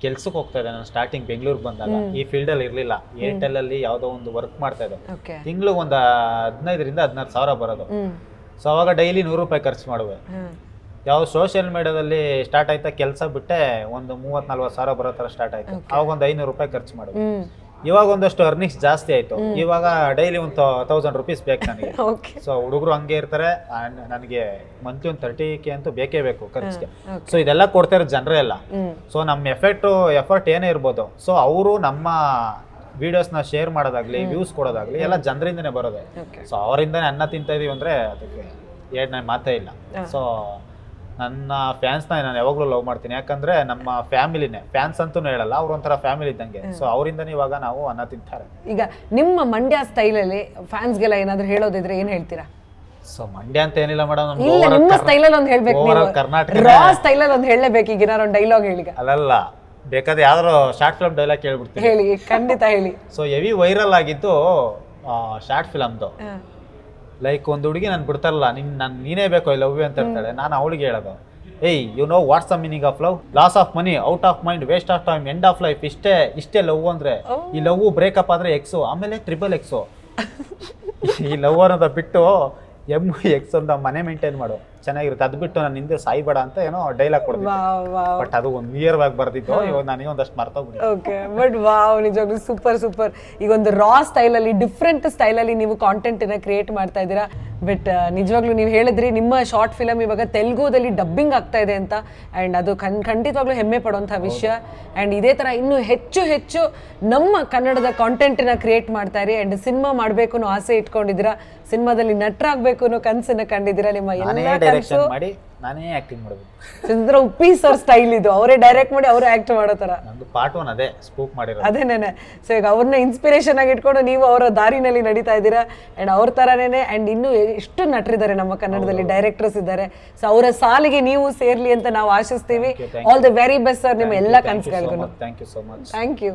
ಕೆಲ್ಸಕ್ಕೆ ಹೋಗ್ತಾ ಇದ್ದೆ ನಾನು ಸ್ಟಾರ್ಟಿಂಗ್ ಬೆಂಗಳೂರಿಗೆ ಬಂದಾಗ. ಈ ಫೀಲ್ಡ್ ಅಲ್ಲಿ ಇರ್ಲಿಲ್ಲ. ಏರ್ಟೆಲ್ ಅಲ್ಲಿ ಯಾವುದೋ ಒಂದು ವರ್ಕ್ ಮಾಡ್ತಾ ಇದ್ದೆ. ತಿಂಗಳು ತಿಂಗ್ಳಿಗೆ ಒಂದು ಹದಿನೈದರಿಂದ ಹದಿನಾರು ಸಾವಿರ ಬರೋದು. ಸೊ ಅವಾಗ ಡೈಲಿ ನೂರು ರೂಪಾಯಿ ಖರ್ಚು ಮಾಡುವೆ. ಯಾವ ಸೋಷಿಯಲ್ ಮೀಡಿಯಾದಲ್ಲಿ ಸ್ಟಾರ್ಟ್ ಆಯ್ತಾ ಕೆಲಸ ಬಿಟ್ಟೆ ಒಂದು ಮೂವತ್ತ್ ನಲ್ವತ್ತು ಸಾವಿರ ಬರೋ ಥರ ಸ್ಟಾರ್ಟ್ ಆಯ್ತು. ಅವಾಗ ಒಂದು ಐನೂರು ರೂಪಾಯಿ ಖರ್ಚು ಮಾಡುವೆ. ಇವಾಗ ಒಂದಷ್ಟು ಅರ್ನಿಂಗ್ಸ್ ಜಾಸ್ತಿ ಆಯ್ತು. ಇವಾಗ ಡೈಲಿ ಒಂದು ತೌಸಂಡ್ ರುಪೀಸ್ ಬೇಕು ನನಗೆ. ಸೊ ಹುಡುಗರು ಹಂಗೆ ಇರ್ತಾರೆ ನನಗೆ ಮಂತ್ಲಿ ಒಂದು ತರ್ಟಿ ಕೆ ಅಂತೂ ಬೇಕೇ ಬೇಕು ಖರ್ಚಿಗೆ. ಸೊ ಇದೆಲ್ಲ ಕೊಡ್ತಾ ಇರೋ ಜನರೇ ಎಲ್ಲ ಸೊ ನಮ್ಮ ಎಫೆಕ್ಟ್ ಎಫರ್ಟ್ ಏನೇ ಇರ್ಬೋದು. ಸೊ ಅವರು ನಮ್ಮ ವಿಡಿಯೋಸ್ನ ಶೇರ್ ಮಾಡೋದಾಗ್ಲಿ ವ್ಯೂಸ್ ಕೊಡೋದಾಗ್ಲಿ ಎಲ್ಲ ಜನರಿಂದನೇ ಬರೋದು. ಸೊ ಅವರಿಂದನೇ ಅನ್ನ ತಿಂತಾ ಇದೀವಿ ಅಂದ್ರೆ ಅದಕ್ಕೆ ಎರಡನೇ ಮಾತೇ ಇಲ್ಲ. ಸೊ ನನ್ನ ಫ್ಯಾನ್ಸ್ನ ನಾನು ಯಾವಾಗಲೂ ಲವ್ ಮಾಡ್ತೀನಿ. ಯಾಕಂದ್ರೆ ನಮ್ಮ ಫ್ಯಾಮಿಲಿನೇ ಫ್ಯಾನ್ಸ್ ಅಂತೂ ಹೇಳಲ್ಲ ಅವ್ರ ಒಂಥರ ಫ್ಯಾಮಿಲಿ ಇದ್ದಂಗೆ ಸೊ ಅವರಿಂದನೇ ಇವಾಗ ನಾವು ಅನ್ನ ತಿಂತಾರೆ. ಈಗ ನಿಮ್ಮ ಮಂಡ್ಯ ಸ್ಟೈಲಲ್ಲಿ ಫ್ಯಾನ್ಸ್ಗೆಲ್ಲ ಏನಾದರೂ ಹೇಳೋದಿದ್ರೆ ಏನು ಹೇಳ್ತೀರಾ? ಸೊ ಮಂಡ್ಯ ಅಂತ ಏನಿಲ್ಲ ಮೇಡಮ್ ಇಲ್ಲ ನಿಮ್ಮ ಸ್ಟೈಲಲ್ಲಿ ಒಂದು ಹೇಳ್ಬೇಕು ನೀವು. ಕರ್ನಾಟಕ ರಾ ಸ್ಟೈಲಲ್ಲಿ ಒಂದು ಹೇಳಲೇಬೇಕು ಈಗ ಏನಾರು ಒಂದು ಡೈಲಾಗ್ ಹೇಳಿ ಅಲ್ಲಲ್ಲ ಬೇಕಾದ್ರೆ ಯಾವ್ದಾರು ಶಾರ್ಟ್ ಫಿಲಮ್ ಡೈಲಾಗ್ ಕೇಳ್ಬಿಡ್ತೀನಿ. ಹೇಳಿ ಖಂಡಿತ ಹೇಳಿ. ಸೊ ಹೆವಿ ವೈರಲ್ ಆಗಿದ್ದು ಶಾರ್ಟ್ ಫಿಲಮ್ದು ಲೈಕ್ ಒಂದು ಹುಡುಗಿ ನಾನು ಬಿಡ್ತಾರಲ್ಲ ನಿನ್ ನನ್ ನೀನೇ ಬೇಕು ಐ ಲವ್ ಯು ಅಂತ ಹೇಳ್ತಾಳೆ. ನಾನು ಅವಳಿಗೆ ಹೇಳೋದು. Hey you know what's the meaning of love loss of money out of mind waste of time end of life ಇಷ್ಟೇ ಇಷ್ಟೇ ಲವ್ ಅಂದ್ರೆ ಈ ಲವ್ ಬ್ರೇಕಪ್ ಆದ್ರೆ ಎಕ್ಸು ಆಮೇಲೆ ಟ್ರಿಪಲ್ ಎಕ್ಸು ಈ ಲವ್ ಅನ್ನೋದ ಬಿಟ್ಟು ಎಂ ಎಕ್ಸ್ ಅಂತ ಮನೆ ಮೇಂಟೈನ್ ಮಾಡು. ಚೆನ್ನಾಗಿರುತ್ತೆ. ಅದು ಬಿಟ್ಟು ನಾನು ಹಿಂದೆ ಸಾಯ್ಬೇಡ ಅಂತ ಏನೋ ಡೈಲಾಗ್ ಕೊಡ್ತೀನಿ ಬಟ್ ಅದು ಒಂದು ಇಯರ್ ಆಗಿ ಇವಾಗ ನನಗೆ ಒಂದಷ್ಟು ಮರ್ತೋಗ್ಬಿಟ್ಟು ಓಕೆ ಬಟ್ ವಾವ್ ನಿಜವಾಗ್ಲೂ ಸೂಪರ್ ಸೂಪರ್ ಈಗ ಒಂದು ರಾ ಸ್ಟೈಲಲ್ಲಿ ಡಿಫ್ರೆಂಟ್ ಸ್ಟೈಲಲ್ಲಿ ನೀವು ಕಾಂಟೆಂಟನ್ನ ಕ್ರಿಯೇಟ್ ಮಾಡ್ತಾ ಇದ್ದೀರಾ. ಬಟ್ ನಿಜವಾಗ್ಲೂ ನೀವು ಹೇಳಿದ್ರಿ ನಿಮ್ಮ ಶಾರ್ಟ್ ಫಿಲಮ್ ಇವಾಗ ತೆಲುಗುದಲ್ಲಿ ಡಬ್ಬಿಂಗ್ ಆಗ್ತಾ ಇದೆ ಅಂತ. ಆ್ಯಂಡ್ ಅದು ಖಂಡ್ ಖಂಡಿತವಾಗ್ಲೂ ಹೆಮ್ಮೆ ಪಡುವಂಥ ವಿಷಯ. ಆ್ಯಂಡ್ ಇದೇ ಥರ ಇನ್ನೂ ಹೆಚ್ಚು ಹೆಚ್ಚು ನಮ್ಮ ಕನ್ನಡದ ಕಾಂಟೆಂಟನ್ನ ಕ್ರಿಯೇಟ್ ಮಾಡ್ತಾ ಇರಿ. ಆ್ಯಂಡ್ ಸಿನಿಮಾ ಮಾಡಬೇಕು ಅನ್ನೋ ಆಸೆ ಇಟ್ಕೊಂಡಿದ್ದೀರಾ. ಸಿನಿಮಾದಲ್ಲಿ ನಟರಾಗಬೇಕು ಅನ್ನೋ ಕನಸನ್ನ ಕಂಡಿದ್ದೀರಾ. ನಿಮ್ಮ ಎಲ್ಲ ಡೈರೆಕ್ಷನ್ ಮಾಡಿ ನಾನೇ ಆಕ್ಟಿಂಗ್ ಮಾಡಬೇಕು. ಚಿತ್ರ ಉಪ್ಪೀಸ್ ಅವ್ರ ಸ್ಟೈಲ್ ಇದು. ಅವರೇ ಡೈರೆಕ್ಟ್ ಮಾಡಿ ಅವರೇ ಆಕ್ಟ್ ಮಾಡೋ ತರ. ನಂದು ಪಾರ್ಟ್ ಒನ್ ಅದೇ ಸ್ಪೂಕ್ ಮಾಡಿರೋದು. ಅದೇನೇನೆ ಸೊ ಈಗ ಅವ್ರನ್ನ ಇನ್ಸ್ಪಿರೇಷನ್ ಆಗಿ ಇಟ್ಕೊಂಡು ನೀವು ಅವರ ದಾರಿನಲ್ಲಿ ನಡೀತಾ ಇದ್ದೀರಾ? ಅಂಡ್ ಅವ್ರ ತರಾನೇನೆ. ಅಂಡ್ ಇನ್ನೂ ಎಷ್ಟು ನಟರಿದ್ದಾರೆ ನಮ್ಮ ಕನ್ನಡದಲ್ಲಿ ಡೈರೆಕ್ಟರ್ಸ್ ಇದ್ದಾರೆ. ಸೊ ಅವರ ಸಾಲಿಗೆ ನೀವು ಸೇರ್ಲಿ ಅಂತ ನಾವು ಆಶಿಸ್ತೀವಿ. All the very best sir ನಿಮ್ಮ ಎಲ್ಲ ಕನಸುಗಳಿಗೂ. Thank you so much thank you